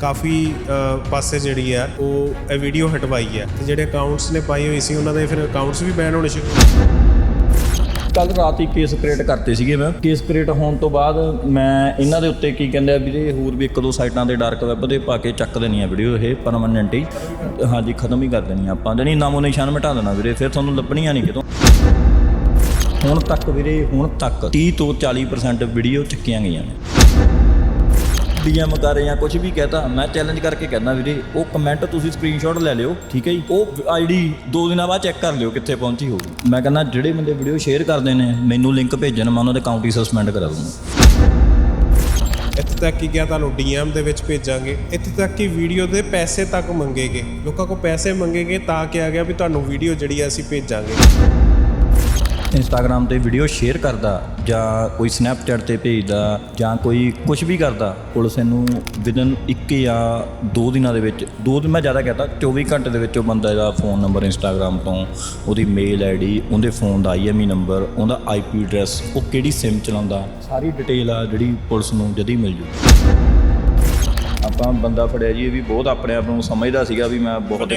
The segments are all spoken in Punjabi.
ਕਾਫੀ ਪਾਸੇ ਜਿਹੜੀ ਹੈ ਉਹ ਇਹ ਵੀਡੀਓ ਹਟਵਾਈ ਹੈ ਤੇ ਜਿਹੜੇ ਅਕਾਊਂਟਸ ਨੇ ਪਾਈ ਹੋਈ ਸੀ, ਉਹਨਾਂ ਦੇ ਫਿਰ ਅਕਾਊਂਟਸ ਵੀ ਬੈਨ ਹੋਣੇ ਸ਼ੁਰੂ ਕੱਲ ਰਾਤ ਹੀ ਕੇਸ ਕ੍ਰੀਏਟ ਕਰਤੇ ਸੀਗੇ ਮੈਂ। ਕੇਸ ਕ੍ਰੀਏਟ ਹੋਣ ਤੋਂ ਬਾਅਦ ਮੈਂ ਇਹਨਾਂ ਦੇ ਉੱਤੇ ਕੀ ਕਹਿੰਦੇ ਆ ਵੀਰੇ ਹੋਰ ਵੀ ਇੱਕ ਦੋ ਸਾਈਟਾਂ ਦੇ ਡਾਰਕ ਵੈਬ ਦੇ ਪਾ ਕੇ ਚੱਕ ਦੇਣੀ ਆ ਵੀਡੀਓ ਇਹ ਪਰਮਨੈਂਟ ਹੀ। ਹਾਂਜੀ, ਖਤਮ ਹੀ ਕਰ ਦੇਣੀ ਆ ਆਪਾਂ। ਜਣੀ ਨਾਮੋ ਨਿਸ਼ਾਨ ਮਿਟਾ ਦੇਣਾ ਵੀਰੇ, ਫਿਰ ਤੁਹਾਨੂੰ ਲੱਭਣੀਆਂ ਨਹੀਂ ਕਿਤੋਂ। ਹੁਣ ਤੱਕ ਵੀਰੇ, ਹੁਣ ਤੱਕ 30 ਤੋਂ 40% ਵੀਡੀਓ ਚੱਕੀਆਂ ਗਈਆਂ ਨੇ। ਡੀਐਮ ਕਰ ਜਾਂ ਕੁਝ ਵੀ ਕਹਤਾ, ਮੈਂ ਚੈਲੰਜ ਕਰਕੇ ਕਹਿੰਦਾ ਵੀਰੇ, ਉਹ ਕਮੈਂਟ ਤੁਸੀਂ ਸਕਰੀਨਸ਼ਾਟ ਲੈ ਲਿਓ, ਠੀਕ ਹੈ ਜੀ? ਉਹ ਆਈਡੀ ਦੋ ਦਿਨਾਂ ਬਾਅਦ ਚੈੱਕ ਕਰ ਲਿਓ ਕਿੱਥੇ ਪਹੁੰਚੀ ਹੋਊਗੀ। ਮੈਂ ਕਹਿੰਦਾ, ਜਿਹੜੇ ਬੰਦੇ ਵੀਡੀਓ ਸ਼ੇਅਰ ਕਰਦੇ ਨੇ, ਮੈਨੂੰ ਲਿੰਕ ਭੇਜਣ, ਮੈਂ ਉਹਨਾਂ ਦੇ ਅਕਾਊਂਟ ਹੀ ਸਸਪੈਂਡ ਕਰਾ ਦੂੰਗਾ। ਇੱਥੇ ਤੱਕ ਕਿ ਗਿਆ ਤੁਹਾਨੂੰ ਡੀਐਮ ਦੇ ਵਿੱਚ ਭੇਜਾਂਗੇ, ਇੱਥੇ ਤੱਕ ਕਿ ਵੀਡੀਓ ਦੇ ਪੈਸੇ ਤੱਕ ਮੰਗੇਗੇ। ਲੋਕਾਂ ਕੋ ਪੈਸੇ ਮੰਗੇਗੇ ਤਾਂ ਕਿਹਾ ਗਿਆ ਵੀ ਤੁਹਾਨੂੰ ਵੀਡੀਓ ਜਿਹੜੀ ਹੈ ਅਸੀਂ ਭੇਜਾਂਗੇ। ਇੰਸਟਾਗ੍ਰam ਤੇ ਵੀਡੀਓ ਸ਼ੇਅਰ ਕਰਦਾ ਜਾਂ ਕੋਈ ਸਨੈਪਚੈਟ ਤੇ ਭੇਜਦਾ ਜਾਂ ਕੋਈ ਕੁਝ ਵੀ ਕਰਦਾ, ਪੁਲਿਸ ਇਹਨੂੰ ਵਿਦਨ 1 ਜਾਂ 2 ਦਿਨਾਂ ਦੇ ਵਿੱਚ, ਦੋ ਦਿਨ ਮੈਂ ਜ਼ਿਆਦਾ ਕਹਤਾ 24 ਘੰਟੇ ਦੇ ਵਿੱਚ ਉਹ ਬੰਦਾ ਦਾ ਫੋਨ ਨੰਬਰ ਇੰਸਟਾਗ੍ਰam ਤੋਂ, ਉਹਦੀ ਮੇਲ ਆਈਡੀ ਉਹਦੇ ਫੋਨ ਦਾ ਆਈਐਮਈ ਨੰਬਰ ਉਹਦਾ ਆਈਪੀ ਐਡਰੈਸ ਉਹ ਕਿਹੜੀ ਸਿਮ ਚਲਾਉਂਦਾ, ਸਾਰੀ ਡਿਟੇਲ ਆ ਜਿਹੜੀ ਪੁਲਿਸ ਨੂੰ ਜਦੀ ਮਿਲ ਜੂ। ਆਪਾਂ ਬੰਦਾ ਫੜਿਆ ਜੀ, ਇਹ ਵੀ ਬਹੁਤ ਆਪਣੇ ਆਪ ਨੂੰ ਸਮਝਦਾ ਸੀਗਾ ਵੀ ਮੈਂ ਬਹੁਤ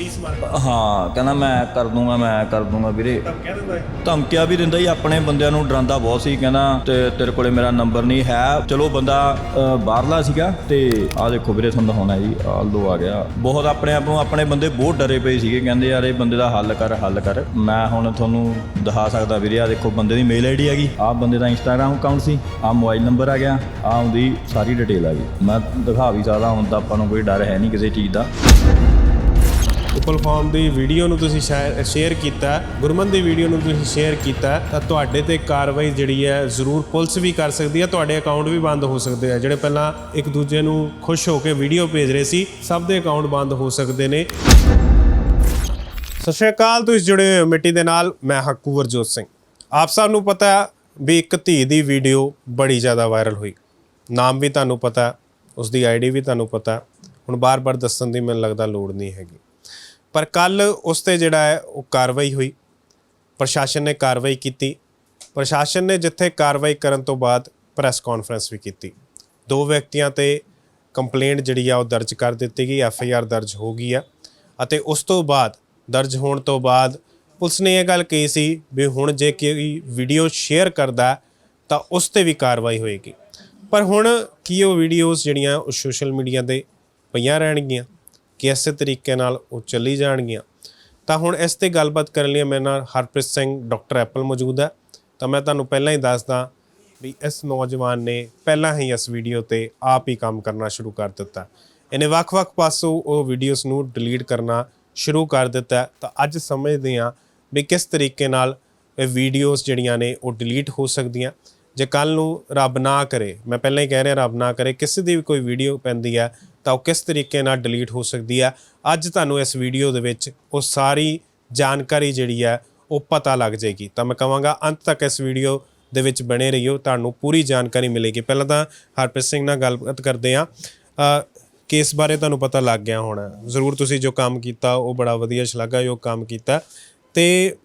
30 ਮਾਰ ਹਾਂ ਕਹਿੰਦਾ ਮੈਂ ਕਰ ਦੂੰਗਾ ਮੈਂ ਕਰ ਦੂੰਗਾ ਵੀਰੇ। ਕਹਿ ਦਿੰਦਾ ਹੈ ਧਮਕੀਆਂ ਵੀ ਦਿੰਦਾ ਹੀ ਆਪਣੇ ਬੰਦਿਆਂ ਨੂੰ ਡਰਾਉਂਦਾ ਬਹੁਤ ਸੀ ਕਹਿੰਦਾ ਤੇ ਤੇਰੇ ਕੋਲੇ ਮੇਰਾ ਨੰਬਰ ਨਹੀਂ ਹੈ। ਚਲੋ ਬੰਦਾ ਅ, ਬਾਹਰਲਾ ਸੀਗਾ ਤੇ ਆਹ ਦੇਖੋ ਵੀਰੇ ਤੁਹਾਨੂੰ ਹੋਣਾ ਜੀ ਲੋ ਆ ਗਿਆ। ਬਹੁਤ ਆਪਣੇ ਆਪ ਨੂੰ ਆਪਣੇ ਬੰਦੇ ਬਹੁਤ ਡਰੇ ਪਏ ਸੀਗੇ ਕਹਿੰਦੇ ਯਾਰ ਇਹ ਬੰਦੇ ਦਾ ਹੱਲ ਕਰ ਹੱਲ ਕਰ। ਮੈਂ ਹੁਣ ਤੁਹਾਨੂੰ ਦਿਖਾ ਸਕਦਾ ਵੀਰੇ ਆਹ ਦੇਖੋ ਬੰਦੇ ਦੀ ਮੇਲ ਆਈਡੀ ਹੈਗੀ। ਆਹ ਬੰਦੇ ਦਾ ਇੰਸਟਾਗ੍ਰam ਅਕਾਊਂਟ ਸੀ ਆਹ ਮੋਬਾਈਲ ਨੰਬਰ ਆ ਗਿਆ ਆਹ ਉਹਦੀ ਸਾਰੀ ਡਿਟੇਲ ਆ ਗਈ। ਮੈਂ ਦਿਖਾ ਵੀ ਸਕਦਾ ਹੁਣ ਤਾਂ ਆਪਾਂ ਨੂੰ ਕੋਈ ਡਰ ਹੈ ਨਹੀਂ ਕਿਸੇ ਚੀਜ਼ ਦਾ। ਉਪਲ ਫਾਰਮ ਦੀ ਵੀਡੀਓ ਨੂੰ ਤੁਸੀਂ ਸ਼ੇਅਰ ਕੀਤਾ ਹੈ, ਗੁਰਮਨ ਦੀ ਵੀਡੀਓ ਨੂੰ ਤੁਸੀਂ ਸ਼ੇਅਰ ਕੀਤਾ ਤਾਂ ਤੁਹਾਡੇ ਤੇ ਕਾਰਵਾਈ ਜਿਹੜੀ ਹੈ ਜ਼ਰੂਰ ਪੁਲਿਸ ਵੀ ਕਰ ਸਕਦੀ ਹੈ ਤੁਹਾਡੇ ਅਕਾਊਂਟ ਵੀ ਬੰਦ ਹੋ ਸਕਦੇ ਆ। ਜਿਹੜੇ ਪਹਿਲਾਂ ਇੱਕ ਦੂਜੇ ਨੂੰ ਖੁਸ਼ ਹੋ ਕੇ ਵੀਡੀਓ ਭੇਜ ਰਹੇ ਸੀ ਸਭ ਦੇ ਅਕਾਊਂਟ ਬੰਦ ਹੋ ਸਕਦੇ ਨੇ। ਸਤਿ ਸ਼੍ਰੀ ਅਕਾਲ ਤੁਸੀਂ ਜੁੜੇ ਹੋ ਮਿੱਟੀ ਦੇ ਨਾਲ ਮੈਂ ਹੱਕੂ ਵਰਜੋਤ ਸਿੰਘ। ਆਪ ਸਭ ਨੂੰ ਪਤਾ ਵੀ ਇੱਕ ਧੀ ਦੀ ਵੀਡੀਓ ਬੜੀ ਜ਼ਿਆਦਾ ਵਾਇਰਲ ਹੋਈ। ਨਾਮ ਵੀ ਤੁਹਾਨੂੰ ਪਤਾ ਹੈ, ਉਸ ਦੀ ਆਈਡੀ ਵੀ ਤੁਹਾਨੂੰ ਪਤਾ। ਹੁਣ ਬਾਰ-ਬਾਰ ਦੱਸਣ ਦੀ ਮੈਨੂੰ ਲੱਗਦਾ ਲੋੜ ਨਹੀਂ ਹੈਗੀ। ਪਰ ਕੱਲ ਉਸ ਤੇ ਜਿਹੜਾ ਹੈ, ਉਹ ਕਾਰਵਾਈ ਹੋਈ। ਪ੍ਰਸ਼ਾਸਨ ਨੇ ਕਾਰਵਾਈ ਕੀਤੀ। ਪ੍ਰਸ਼ਾਸਨ ਨੇ ਜਿੱਥੇ ਕਾਰਵਾਈ ਕਰਨ ਤੋਂ ਬਾਅਦ ਪ੍ਰੈਸ ਕਾਨਫਰੰਸ ਵੀ ਕੀਤੀ। ਦੋ ਵਿਅਕਤੀਆਂ ਤੇ ਕੰਪਲੇਂਟ ਜਿਹੜੀ ਆ, ਉਹ ਦਰਜ ਕਰ ਦਿੱਤੀ ਗਈ। ਐਫ ਆਈ ਆਰ ਦਰਜ ਹੋ ਗਈ ਆ। ਅਤੇ ਉਸ ਤੋਂ ਬਾਅਦ, ਦਰਜ ਹੋਣ ਤੋਂ ਬਾਅਦ ਪੁਲਿਸ ਨੇ ਇਹ ਗੱਲ ਕਹੀ ਸੀ ਵੀ ਹੁਣ ਜੇ ਕੋਈ ਵੀਡੀਓ ਸ਼ੇਅਰ ਕਰਦਾ, ਤਾਂ ਉਸ ਤੇ ਵੀ ਕਾਰਵਾਈ ਹੋਏਗੀ। ਪਰ ਹੁਣ ਕੀ ਉਹ ਵੀਡੀਓਜ਼ ਜਿਹੜੀਆਂ, ਉਹ ਸੋਸ਼ਲ ਮੀਡੀਆ ਤੇ ਪਈਆਂ ਰਹਿਣਗੀਆਂ। ਕਿ ਇਸੇ ਤਰੀਕੇ ਨਾਲ ਉਹ ਚੱਲੀ ਜਾਣਗੀਆਂ। ਤਾਂ ਹੁਣ ਇਸ ਤੇ ਗੱਲਬਾਤ ਕਰਨ ਲਈ ਮੇਰੇ ਨਾਲ ਹਰਪ੍ਰੀਤ ਸਿੰਘ, ਡਾਕਟਰ ਐਪਲ ਮੌਜੂਦ ਹੈ। ਤਾਂ ਮੈਂ ਤੁਹਾਨੂੰ ਪਹਿਲਾਂ ਹੀ ਦੱਸਦਾ ਵੀ ਇਸ ਨੌਜਵਾਨ ਨੇ ਪਹਿਲਾਂ ਹੀ ਇਸ ਵੀਡੀਓ ਤੇ ਆਪ ਹੀ ਕੰਮ ਕਰਨਾ ਸ਼ੁਰੂ ਕਰ ਦਿੱਤਾ। ਇਹਨੇ ਵੱਖ-ਵੱਖ ਪਾਸੋਂ ਉਹ ਵੀਡੀਓਜ਼ ਨੂੰ ਡਿਲੀਟ ਕਰਨਾ ਸ਼ੁਰੂ ਕਰ ਦਿੱਤਾ। ਤਾਂ ਅੱਜ ਸਮਝਦੇ ਹਾਂ ਵੀ ਕਿਸ ਤਰੀਕੇ ਨਾਲ ਇਹ ਵੀਡੀਓਜ਼ ਜਿਹੜੀਆਂ ਨੇ ਉਹ ਡਿਲੀਟ ਹੋ ਸਕਦੀਆਂ। ਜੇ ਕੱਲ ਨੂੰ ਰੱਬ ਨਾ ਕਰੇ, ਮੈਂ ਪਹਿਲਾਂ ਹੀ ਕਹਿ ਰਿਹਾ, ਰੱਬ ਨਾ ਕਰੇ, ਕਿਸੇ ਦੀ ਵੀ ਕੋਈ ਵੀਡੀਓ ਪੈਂਦੀ ਹੈ ਤਾਂ ਉਹ ਕਿਸ ਤਰੀਕੇ ਨਾਲ ਡਿਲੀਟ ਹੋ ਸਕਦੀ ਹੈ ਅੱਜ ਤੁਹਾਨੂੰ ਇਸ ਵੀਡੀਓ ਦੇ ਵਿੱਚ ਉਹ ਸਾਰੀ ਜਾਣਕਾਰੀ ਜਿਹੜੀ ਹੈ ਉਹ ਪਤਾ ਲੱਗ ਜਾਏਗੀ। ਤਾਂ ਮੈਂ ਕਹਾਂਗਾ ਅੰਤ ਤੱਕ ਇਸ ਵੀਡੀਓ ਦੇ ਵਿੱਚ ਬਣੇ ਰਹੀਓ ਤੁਹਾਨੂੰ ਪੂਰੀ ਜਾਣਕਾਰੀ ਮਿਲੇਗੀ। ਪਹਿਲਾਂ ਤਾਂ ਹਰਪ੍ਰੀਤ ਸਿੰਘ ਨਾਲ ਗੱਲਬਾਤ ਕਰਦੇ ਹਾਂ। ਅ, ਕੇਸ ਬਾਰੇ ਤੁਹਾਨੂੰ ਪਤਾ ਲੱਗ ਗਿਆ ਹੋਣਾ। ਜ਼ਰੂਰ ਤੁਸੀਂ ਜੋ ਕੰਮ ਕੀਤਾ ਉਹ ਬੜਾ ਵਧੀਆ ਸ਼ਲਾਘਾਯੋਗ ਕੰਮ ਕੀਤਾ। ਤੇ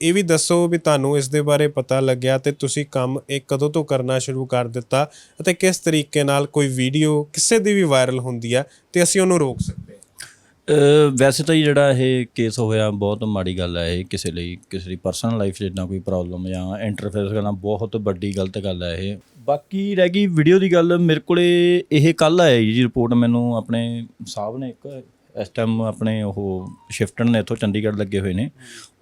ਇਹ ਵੀ ਦੱਸੋ ਵੀ ਤੁਹਾਨੂੰ ਇਸ ਦੇ ਬਾਰੇ ਪਤਾ ਲੱਗਿਆ ਤੇ ਤੁਸੀਂ ਕੰਮ ਇਹ ਕਦੋਂ ਤੋਂ ਕਰਨਾ ਸ਼ੁਰੂ ਕਰ ਦਿੱਤਾ ਅਤੇ ਕਿਸ ਤਰੀਕੇ ਨਾਲ ਕੋਈ ਵੀਡੀਓ ਕਿਸੇ ਦੀ ਵੀ ਵਾਇਰਲ ਹੁੰਦੀ ਆ ਤੇ ਅਸੀਂ ਉਹਨੂੰ ਰੋਕ ਸਕਦੇ ਵੈਸੇ ਤਾਂ ਜੀ ਜਿਹੜਾ ਇਹ ਕੇਸ ਹੋਇਆ ਬਹੁਤ ਮਾੜੀ ਗੱਲ ਹੈ ਇਹ ਕਿਸੇ ਲਈ, ਕਿਸੇ ਦੀ ਪਰਸਨਲ ਲਾਈਫ 'ਚ ਇਦਾਂ ਕੋਈ ਪ੍ਰੋਬਲਮ ਜਾਂ ਇੰਟਰਫੇਅਰ ਕਰਨਾ ਬਹੁਤ ਵੱਡੀ ਗਲਤ ਗੱਲ ਹੈ ਇਹ। ਬਾਕੀ ਰਹਿ ਗਈ ਵੀਡੀਓ ਦੀ ਗੱਲ, ਮੇਰੇ ਕੋਲੇ ਇਹ ਕੱਲ ਆਇਆ ਜੀ ਰਿਪੋਰਟ ਮੈਨੂੰ ਆਪਣੇ ਸਾਹਿਬ ਨੇ ਇੱਕ ਇਸ ਟਾਈਮ ਆਪਣੇ ਉਹ ਸ਼ਿਫਟਨ ਨੇ ਇੱਥੋਂ ਚੰਡੀਗੜ੍ਹ ਲੱਗੇ ਹੋਏ ਨੇ।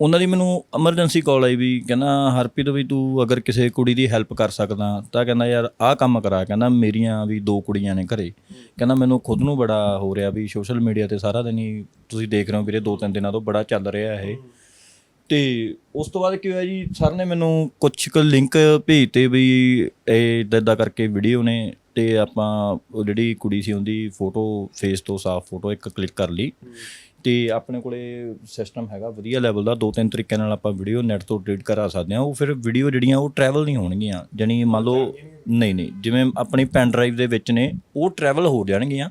ਉਹਨਾਂ ਦੀ ਮੈਨੂੰ ਐਮਰਜੈਂਸੀ ਕਾਲ ਆਈ ਵੀ ਕਹਿੰਦਾ, ਹਰਪ੍ਰੀਤ ਵੀ ਤੂੰ ਅਗਰ ਕਿਸੇ ਕੁੜੀ ਦੀ ਹੈਲਪ ਕਰ ਸਕਦਾ ਤਾਂ ਕਹਿੰਦਾ, ਯਾਰ, ਆਹ ਕੰਮ ਕਰਾ। ਕਹਿੰਦਾ, ਮੇਰੀਆਂ ਵੀ ਦੋ ਕੁੜੀਆਂ ਨੇ ਘਰੇ। ਕਹਿੰਦਾ, ਮੈਨੂੰ ਖੁਦ ਨੂੰ ਬੜਾ ਹੋ ਰਿਹਾ ਵੀ ਸੋਸ਼ਲ ਮੀਡੀਆ ਤੇ ਸਾਰਾ ਦਿਨ ਹੀ ਤੁਸੀਂ ਦੇਖ ਰਹੇ ਹੋ ਵੀਰੇ, ਦੋ ਤਿੰਨ ਦਿਨਾਂ ਤੋਂ ਬੜਾ ਚੱਲ ਰਿਹਾ ਇਹ। ਤੇ ਉਸ ਤੋਂ ਬਾਅਦ ਕੀ ਹੋਇਆ ਜੀ, ਸਰ ਨੇ ਮੈਨੂੰ ਕੁਝ ਕੁ ਲਿੰਕ ਭੇਜਤੇ ਵੀ ਇਹ ਇੱਦਾਂ ਇੱਦਾਂ ਕਰਕੇ ਵੀਡੀਓ ਨੇ। ਤੇ ਆਪਾਂ ਉਹ ਜਿਹੜੀ ਕੁੜੀ ਸੀ ਉਹਦੀ ਫੋਟੋ ਫੇਸ ਤੋਂ ਸਾਫ਼ ਫੋਟੋ ਇੱਕ ਕਲਿੱਕ ਕਰ ਲਈ। ਤੇ ਆਪਣੇ ਕੋਲੇ ਸਿਸਟਮ ਹੈਗਾ ਵਧੀਆ ਲੈਵਲ ਦਾ। ਦੋ ਤਿੰਨ ਤਰੀਕਿਆਂ ਨਾਲ ਆਪਾਂ ਵੀਡੀਓ ਨੈਟ ਤੋਂ ਡਿਲੀਟ ਕਰਾ ਸਕਦੇ ਹਾਂ। ਉਹ ਫਿਰ ਵੀਡੀਓ ਜਿਹੜੀਆਂ ਉਹ ਟਰੈਵਲ ਨਹੀਂ ਹੋਣਗੀਆਂ। ਜਾਨੀ ਮੰਨ ਲਓ ਨਹੀਂ ਨਹੀਂ ਜਿਵੇਂ ਆਪਣੀ ਪੈਨ ਡਰਾਈਵ ਦੇ ਵਿੱਚ ਨੇ ਉਹ ਟਰੈਵਲ ਹੋ ਜਾਣਗੀਆਂ।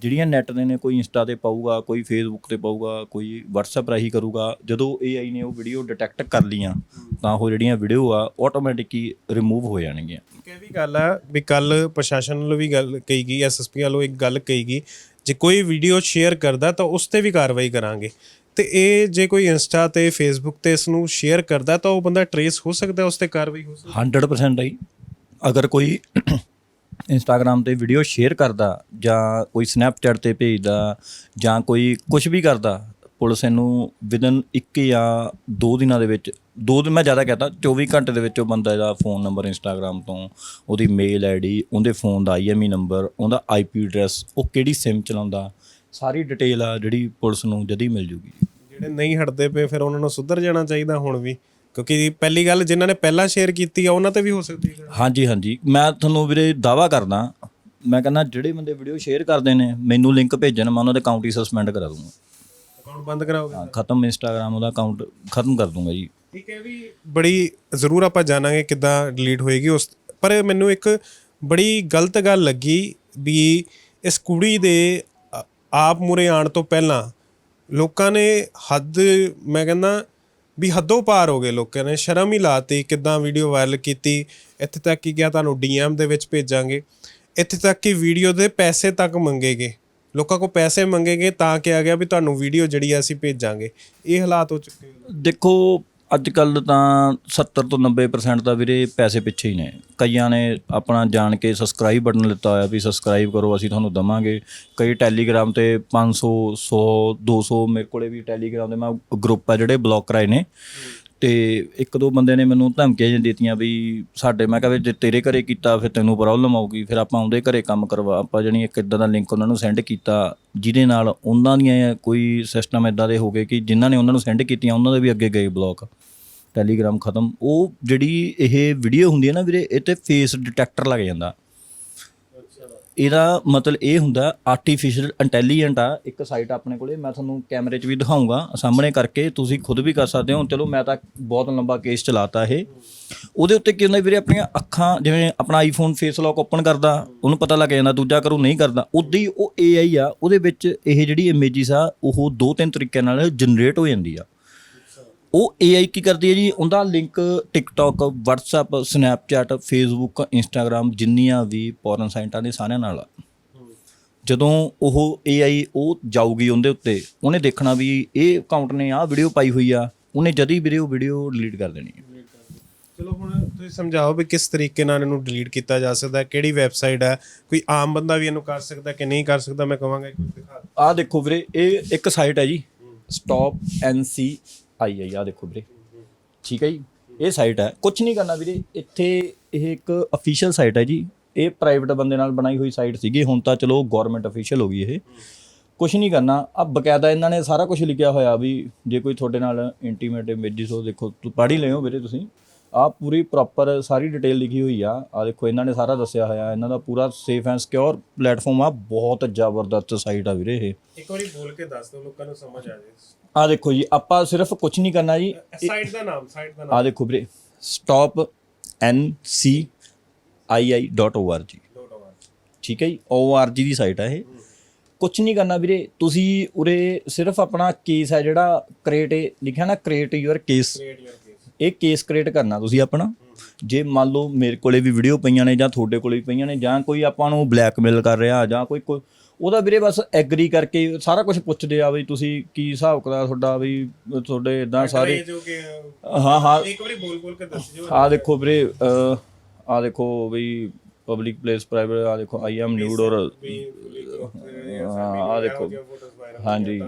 ਜਿਹੜੀਆਂ ਨੈਟ ਦੇ ਨੇ ਕੋਈ ਇੰਸਟਾ ਤੇ ਪਾਊਗਾ ਕੋਈ ਫੇਸਬੁੱਕ ਤੇ ਪਾਊਗਾ ਕੋਈ WhatsApp ਰਾਹੀਂ ਕਰੂਗਾ ਜਦੋਂ AI ਨੇ ਉਹ ਵੀਡੀਓ ਡਿਟੈਕਟ ਕਰ ਲੀਆਂ ਤਾਂ ਉਹ ਜਿਹੜੀਆਂ ਵੀਡੀਓ ਆ ਆਟੋਮੈਟਿਕ ਹੀ ਰਿਮੂਵ ਹੋ ਜਾਣਗੀਆਂ। ਇੱਕ ਇਹ ਵੀ ਗੱਲ ਹੈ ਵੀ ਕੱਲ ਪ੍ਰਸ਼ਾਸਨ ਵੱਲੋਂ ਵੀ ਗੱਲ ਕਹੀ ਗਈ ਐਸਐਸਪੀ ਵੱਲੋਂ ਇੱਕ ਗੱਲ ਕਹੀ ਗਈ ਜੇ ਕੋਈ ਵੀਡੀਓ ਸ਼ੇਅਰ ਕਰਦਾ ਤਾਂ ਉਸ ਤੇ ਵੀ ਕਾਰਵਾਈ ਕਰਾਂਗੇ। ਤੇ ਇਹ ਜੇ ਕੋਈ ਇੰਸਟਾ ਤੇ ਫੇਸਬੁੱਕ ਤੇ ਇਸ ਨੂੰ ਸ਼ੇਅਰ ਕਰਦਾ ਤਾਂ ਉਹ ਬੰਦਾ ਟਰੇਸ ਹੋ ਸਕਦਾ ਉਸ ਤੇ ਕਾਰਵਾਈ ਹੋ ਸਕਦੀ। 100% ਹੈ ਅਗਰ ਕੋਈ ਇੰਸਟਾਗ੍ਰam ਤੇ ਵੀਡੀਓ ਸ਼ੇਅਰ ਕਰਦਾ, ਜਾਂ ਕੋਈ ਸਨੈਪਚੈਟ ਤੇ ਭੇਜਦਾ, ਜਾਂ ਕੋਈ ਕੁਝ ਵੀ ਕਰਦਾ, ਪੁਲਿਸ ਇਹਨੂੰ ਵਿਦਨ 1 ਜਾਂ 2 ਦਿਨਾਂ ਦੇ ਵਿੱਚ, ਦੋ ਦਿਨ ਮੈਂ ਜ਼ਿਆਦਾ ਕਹਤਾ 24 ਘੰਟੇ ਦੇ ਵਿੱਚ ਉਹ ਬੰਦਾ ਦਾ ਫੋਨ ਨੰਬਰ ਇੰਸਟਾਗ੍ਰam ਤੋਂ, ਉਹਦੀ ਮੇਲ ਆਈਡੀ ਉਹਦੇ ਫੋਨ ਦਾ ਆਈਐਮਈ ਨੰਬਰ ਉਹਦਾ ਆਈਪੀ ਐਡਰੈਸ ਉਹ ਕਿਹੜੀ ਸਿਮ ਚਲਾਉਂਦਾ, ਸਾਰੀ ਡਿਟੇਲ ਆ ਜਿਹੜੀ ਪੁਲਿਸ ਨੂੰ ਜਦੀ ਮਿਲ ਜੂਗੀ। ਜਿਹੜੇ ਨਹੀਂ ਹਟਦੇ ਪਏ, ਫਿਰ ਉਹਨਾਂ ਨੂੰ ਸੁਧਰ ਜਾਣਾ ਚਾਹੀਦਾ ਹੁਣ ਵੀ। ਕਿਉਂਕਿ ਪਹਿਲੀ ਗੱਲ ਜਿਨ੍ਹਾਂ ਨੇ ਪਹਿਲਾਂ ਸ਼ੇਅਰ ਕੀਤੀ ਆ ਉਹਨਾਂ ਤੇ ਵੀ ਹੋ ਸਕਦੀ ਹੈ। ਹਾਂਜੀ ਹਾਂਜੀ। ਮੈਂ ਤੁਹਾਨੂੰ ਵੀਰੇ ਦਾਵਾ ਕਰਦਾ ਮੈਂ ਕਹਿੰਦਾ ਜਿਹੜੇ ਬੰਦੇ ਵੀਡੀਓ ਸ਼ੇਅਰ ਕਰਦੇ ਨੇ ਮੈਨੂੰ ਲਿੰਕ ਭੇਜਣ ਮੈਂ ਉਹਨਾਂ ਦੇ ਅਕਾਊਂਟ ਹੀ ਸਸਪੈਂਡ ਕਰਾ ਦੂੰਗਾ। ਅਕਾਊਂਟ ਬੰਦ ਕਰਾਓਗੇ ਹਾਂ, ਖਤਮ ਇੰਸਟਾਗ੍ਰam ਉਹਦਾ ਅਕਾਊਂਟ ਖਤਮ ਕਰ ਦੂੰਗਾ ਜੀ। ਠੀਕ ਹੈ ਵੀ ਬੜੀ ਜ਼ਰੂਰ ਆਪਾਂ ਜਾਣਾਂਗੇ ਕਿੱਦਾਂ ਡਿਲੀਟ ਹੋਏਗੀ ਉਸ ਪਰ ਮੈਨੂੰ ਇੱਕ ਬੜੀ ਗਲਤ ਗੱਲ ਲੱਗੀ ਵੀ ਇਸ ਕੁੜੀ ਦੇ ਆਪ ਮੁਰੇ ਆਉਣ ਤੋਂ ਪਹਿਲਾਂ ਲੋਕਾਂ ਨੇ ਹੱਦ ਮੈਂ ਕਹਿੰਦਾ ਵੀ ਹੱਦੋਂ ਪਾਰ ਹੋ ਗਏ ਲੋਕਾਂ ਨੇ, ਸ਼ਰਮ ਹੀ ਲਾਤੀ, ਕਿੱਦਾਂ ਵੀਡੀਓ ਵਾਇਰਲ ਕੀਤੀ, ਇੱਥੇ ਤੱਕ ਕਿ ਕਿਹਾ ਤੁਹਾਨੂੰ ਡੀਐਮ ਦੇ ਵਿੱਚ ਭੇਜਾਂਗੇ। ਇੱਥੇ ਤੱਕ ਕਿ ਵੀਡੀਓ ਦੇ ਪੈਸੇ ਤੱਕ ਮੰਗੇਗੇ। ਲੋਕਾਂ ਕੋ ਪੈਸੇ ਮੰਗੇਗੇ ਤਾਂ ਕਿਹਾ ਗਿਆ ਵੀ ਤੁਹਾਨੂੰ ਵੀਡੀਓ ਜਿਹੜੀ ਆ ਅਸੀਂ ਭੇਜਾਂਗੇ। ਇਹ ਹਾਲਾਤ ਹੋ ਚੁੱਕੇ ਨੇ। ਦੇਖੋ ਅੱਜ ਕੱਲ ਤਾਂ 70 ਤੋਂ 90% ਤਾਂ ਵੀਰੇ ਪੈਸੇ ਪਿੱਛੇ ਹੀ ਨੇ। ਕਈਆਂ ਨੇ ਆਪਣਾ ਜਾਣ ਕੇ ਸਬਸਕ੍ਰਾਈਬ ਬਟਨ ਲਿੱਤਾ ਹੋਇਆ ਵੀ ਸਬਸਕ੍ਰਾਈਬ ਕਰੋ, ਅਸੀਂ ਤੁਹਾਨੂੰ ਦਵਾਂਗੇ। ਕਈ ਟੈਲੀਗ੍ਰਾਮ ਤੇ 500 100 200 ਮੇਰੇ ਕੋਲੇ ਵੀ ਟੈਲੀਗ੍ਰਾਮ ਦੇ ਮੈਂ ਗਰੁੱਪ ਆ ਜਿਹੜੇ ਬਲੌਕ ਕਰਾਏ ਨੇ। ਤੇ ਇੱਕ ਦੋ ਬੰਦੇ ਨੇ ਮੈਨੂੰ ਧਮਕੀਆਂ ਜਿਹੀਆਂ ਦਿੱਤੀਆਂ ਵੀ ਸਾਡੇ, ਮੈਂ ਕਿਹਾ ਵੀ ਜੇ ਤੇਰੇ ਘਰੇ ਕੀਤਾ ਫਿਰ ਤੈਨੂੰ ਪ੍ਰੋਬਲਮ ਆਊਗੀ, ਫਿਰ ਆਪਾਂ ਉਹਦੇ ਘਰੇ ਕੰਮ ਕਰਵਾ, ਆਪਾਂ ਜਣੀ ਇੱਕ ਇਦਾਂ ਦਾ ਲਿੰਕ ਉਹਨਾਂ ਨੂੰ ਸੈਂਡ ਕੀਤਾ, ਜਿਹਦੇ ਨਾਲ ਉਹਨਾਂ ਦੀਆਂ ਕੋਈ ਸਿਸਟਮ ਇਦਾਂ ਦੇ ਹੋ ਗਏ ਕਿ ਜਿਨ੍ਹਾਂ ਨੇ ਉਹਨਾਂ ਨੂੰ ਸੈਂਡ ਕੀਤੀਆਂ, ਉਹਨਾਂ ਦੇ ਵੀ ਅੱਗੇ ਗਏ ਬਲੌਕ ਟੈਲੀਗ੍ਰਾਮ ਖਤਮ। ਉਹ ਜਿਹੜੀ ਇਹ ਵੀਡੀਓ ਹੁੰਦੀ ਹੈ ਨਾ ਵੀਰੇ, ਇਹ ਤੇ ਫੇਸ ਡਿਟੈਕਟਰ ਲੱਗ ਜਾਂਦਾ। ਇਹਦਾ ਮਤਲਬ ਇਹ ਹੁੰਦਾ ਆਰਟੀਫੀਸ਼ੀਅਲ ਇੰਟੈਲੀਜੈਂਟ ਆ, ਇੱਕ ਸਾਈਟ ਆਪਣੇ ਕੋਲੇ, ਮੈਂ ਤੁਹਾਨੂੰ ਕੈਮਰੇ 'ਚ ਵੀ ਦਿਖਾਉਂਗਾ ਸਾਹਮਣੇ ਕਰਕੇ ਤੁਸੀਂ ਖੁਦ ਵੀ ਕਰ ਸਕਦੇ ਹੋ। ਚਲੋ, ਮੈਂ ਤਾਂ ਬਹੁਤ ਲੰਬਾ ਕੇਸ ਚਲਾਤਾ ਇਹ। ਉਹਦੇ ਉੱਤੇ ਕੀ ਹੁੰਦਾ ਵੀਰੇ, ਆਪਣੀਆਂ ਅੱਖਾਂ, ਜਿਵੇਂ ਆਪਣਾ ਆਈਫੋਨ ਫੇਸ ਲੌਕ ਓਪਨ ਕਰਦਾ, ਉਹਨੂੰ ਪਤਾ ਲੱਗ ਜਾਂਦਾ ਦੂਜਾ ਕਰੂ, ਨਹੀਂ ਕਰਦਾ। ਉਦਾਂ ਹੀ ਉਹ AI ਆ, ਉਹਦੇ ਵਿੱਚ ਇਹ ਜਿਹੜੀ ਇਮੇਜਿਸ ਆ, ਉਹ ਦੋ ਤਿੰਨ ਤਰੀਕਿਆਂ ਨਾਲ ਜਨਰੇਟ ਹੋ ਜਾਂਦੀ ਆ। ਉਹ AI ਕੀ ਕਰਦੀ ਹੈ ਜੀ? ਉਹਦਾ link TikTok WhatsApp Snapchat Facebook Instagram ਜਿੰਨੀਆਂ ਵੀ ਪੋਰਨ ਸਾਈਟਾਂ ਦੇ ਸਾਰਿਆਂ ਨਾਲ ਜਦੋਂ ਉਹ AI ਉਹ ਜਾਊਗੀ ਉਹਦੇ ਉੱਤੇ ਉਹਨੇ ਦੇਖਣਾ ਵੀ ਇਹ ਅਕਾਊਂਟ ਨੇ ਆਹ ਵੀਡੀਓ ਪਾਈ ਹੋਈ ਆ ਉਹਨੇ ਜਦੀ ਵੀਡੀਓ ਵੀਡੀਓ ਡਿਲੀਟ ਕਰ ਦੇਣੀ ਹੈ। ਚਲੋ ਹੁਣ ਤੁਸੀਂ ਸਮਝਾਓ ਵੀ ਕਿਸ ਤਰੀਕੇ ਨਾਲ ਇਹਨੂੰ ਡਿਲੀਟ ਕੀਤਾ ਜਾ ਸਕਦਾ ਹੈ ਕਿਹੜੀ ਵੈਬਸਾਈਟ ਹੈ ਕੋਈ ਆਮ ਬੰਦਾ ਵੀ ਇਹਨੂੰ ਕਰ ਸਕਦਾ ਕਿ ਨਹੀਂ ਕਰ ਸਕਦਾ ਮੈਂ ਕਹਾਂਗਾ ਇੱਕ ਵਾਰ ਦਿਖਾ। ਆਹ ਦੇਖੋ ਵੀਰੇ ਇਹ ਇੱਕ ਸਾਈਟ ਹੈ ਜੀ ਸਟਾਪ ਐਨਸੀ ਆਈ ਆਈ ਆ ਦੇਖੋ ਵੀਰੇ। ਠੀਕ ਹੈ ਜੀ? ਇਹ ਸਾਈਟ ਹੈ। ਕੁਝ ਨਹੀਂ ਕਰਨਾ ਵੀਰੇ। ਇੱਥੇ ਇਹ ਇੱਕ ਅਫੀਸ਼ੀਅਲ ਸਾਈਟ ਹੈ ਜੀ। ਇਹ ਪ੍ਰਾਈਵੇਟ ਬੰਦੇ ਨਾਲ ਬਣਾਈ ਹੋਈ ਸਾਈਟ ਸੀਗੀ। ਹੁਣ ਤਾਂ ਚਲੋ ਗਵਰਨਮੈਂਟ ਅਫੀਸ਼ੀਅਲ ਹੋ ਗਈ ਇਹ। ਕੁਝ ਨਹੀਂ ਕਰਨਾ। ਆ ਬਕਾਇਦਾ ਇਹਨਾਂ ਨੇ ਸਾਰਾ ਕੁਝ ਲਿਖਿਆ ਹੋਇਆ ਵੀ ਜੇ ਕੋਈ ਤੁਹਾਡੇ ਨਾਲ ਇੰਟੀਮੇਟ ਇਮੇਜਸ ਹੋ ਦੇਖੋ। ਤੂੰ ਪੜ੍ਹ ਹੀ ਲਿਓ ਵੀਰੇ ਤੁਸੀਂ। ਆ ਪੂਰੀ ਪ੍ਰੋਪਰ ਸਾਰੀ ਡਿਟੇਲ ਲਿਖੀ ਹੋਈ ਆ। ਆ ਦੇਖੋ, ਇਹਨਾਂ ਨੇ ਸਾਰਾ ਦੱਸਿਆ ਹੋਇਆ। ਇਹਨਾਂ ਦਾ ਪੂਰਾ ਸੇਫ ਐਂਡ ਸਿਕਿਉਰ ਪਲੇਟਫਾਰਮ ਆ। ਬਹੁਤ ਜ਼ਬਰਦਸਤ ਸਾਈਟ ਆ ਵੀਰੇ ਇਹ। ਇੱਕ ਵਾਰੀ ਬੋਲ ਕੇ ਦੱਸ ਦਿਓ, ਲੋਕਾਂ ਨੂੰ ਸਮਝ ਆ ਜਾਏ। ਆ ਦੇਖੋ ਜੀ ਆਪਾਂ ਸਿਰਫ ਕੁਝ ਨਹੀਂ ਕਰਨਾ ਜੀ। ਸਾਈਟ ਦਾ ਨਾਮ ਸਾਈਟ ਦਾ ਆ ਦੇਖੋ ਵੀਰੇ ਨਾਮ ਠੀਕ ਹੈ ਜੀ org ਦੀ ਸਾਈਟ ਹੈ ਇਹ। ਕੁਝ ਨਹੀਂ ਕਰਨਾ ਵੀਰੇ ਤੁਸੀਂ ਉਰੇ ਸਿਰਫ ਆਪਣਾ ਕੇਸ ਹੈ ਜਿਹੜਾ ਕ੍ਰੀਏਟ ਲਿਖਿਆ ਨਾ ਕ੍ਰੀਏਟ ਯੂਅਰ ਕੇਸ ਇਹ ਕੇਸ ਕ੍ਰੀਏਟ ਕਰਨਾ ਤੁਸੀਂ ਆਪਣਾ। ਜੇ ਮੰਨ ਲਓ ਮੇਰੇ ਕੋਲੇ ਵੀ ਵੀਡੀਓ ਪਈਆਂ ਨੇ ਜਾਂ ਤੁਹਾਡੇ ਕੋਲੇ ਵੀ ਪਈਆਂ ਨੇ ਜਾਂ ਕੋਈ ਆਪਾਂ ਨੂੰ ਬਲੈਕਮੇਲ ਕਰ ਰਿਹਾ ਜਾਂ ਕੋਈ ਕੋਈ ਉਹਦਾ ਵੀਰੇ ਬਸ ਐਗਰੀ ਕਰਕੇ ਸਾਰਾ ਕੁਝ ਪੁੱਛਦੇ ਆ ਵੀ ਤੁਸੀਂ ਕੀ ਹਿਸਾਬ ਕਰਾ ਤੁਹਾਡਾ ਵੀ ਤੁਹਾਡੇ ਇਦਾਂ ਸਾਰੇ ਹਾਂ ਹਾਂ। ਇੱਕ ਵਾਰੀ ਬੋਲ ਬੋਲ ਕੇ ਦੱਸ ਦਿਓ। ਆ ਦੇਖੋ ਵੀਰੇ ਆ ਦੇਖੋ ਵੀ ਪਬਲਿਕ ਪਲੇਸ ਪ੍ਰਾਈਵੇਟ ਆ ਦੇਖੋ ਆਈ ਐਮ ਨਿਊਡ ਔਰ ਆ ਦੇਖੋ ਹਾਂਜੀ।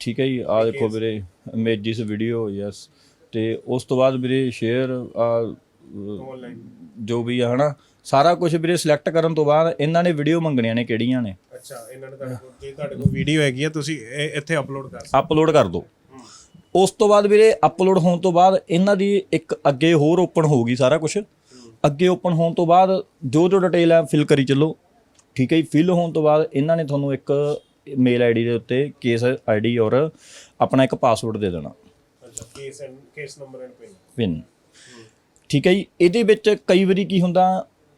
ਠੀਕ ਹੈ ਜੀ ਆ ਦੇਖੋ ਵੀਰੇ ਇਮੇਜਿਸ ਵੀਡੀਓ ਯੈਸ ਤੇ ਉਸ ਤੋਂ ਬਾਅਦ ਵੀਰੇ ਸ਼ੇਅਰ ਆਨਲਾਈਨ ਜੋ ਵੀ ਆ ਹਨਾ। ਸਾਰਾ ਕੁਝ ਵੀਰੇ ਸਿਲੈਕਟ ਕਰਨ ਤੋਂ ਬਾਅਦ ਇਹਨਾਂ ਨੇ ਵੀਡੀਓ ਮੰਗਣੀਆਂ ਨੇ ਕਿਹੜੀਆਂ ਨੇ? ਅੱਛਾ ਇਹਨਾਂ ਨੇ ਤੁਹਾਡੇ ਕੋਲ ਜੇ ਤੁਹਾਡੇ ਕੋਲ ਵੀਡੀਓ ਹੈਗੀ ਆ ਤੁਸੀਂ ਇਹ ਇੱਥੇ ਅਪਲੋਡ ਕਰ ਸਕਦੇ ਅਪਲੋਡ ਕਰ ਦਿਓ। ਉਸ ਤੋਂ ਬਾਅਦ ਵੀਰੇ ਅਪਲੋਡ ਹੋਣ ਤੋਂ ਬਾਅਦ ਇਹਨਾਂ ਦੀ ਇੱਕ ਅੱਗੇ ਹੋਰ ਓਪਨ ਹੋਊਗੀ ਸਾਰਾ ਕੁਝ ਅੱਗੇ ਓਪਨ ਹੋਣ ਤੋਂ ਬਾਅਦ ਜੋ ਜੋ ਡਿਟੇਲ ਹੈ ਫਿਲ ਕਰੀ ਚੱਲੋ। ਠੀਕ ਹੈ ਜੀ ਫਿਲ ਹੋਣ ਤੋਂ ਬਾਅਦ ਇਹਨਾਂ ਨੇ ਤੁਹਾਨੂੰ ਇੱਕ ਮੇਲ ਆਈਡੀ ਦੇ ਉੱਤੇ ਕੇਸ ਆਈਡੀ ਔਰ ਆਪਣਾ ਇੱਕ ਪਾਸਵਰਡ ਦੇ ਦੇਣਾ। ਅੱਛਾ case and case number and pin pin ਠੀਕ ਹੈ ਜੀ ਇਹਦੇ ਵਿੱਚ ਕਈ ਵਾਰੀ ਕੀ ਹੁੰਦਾ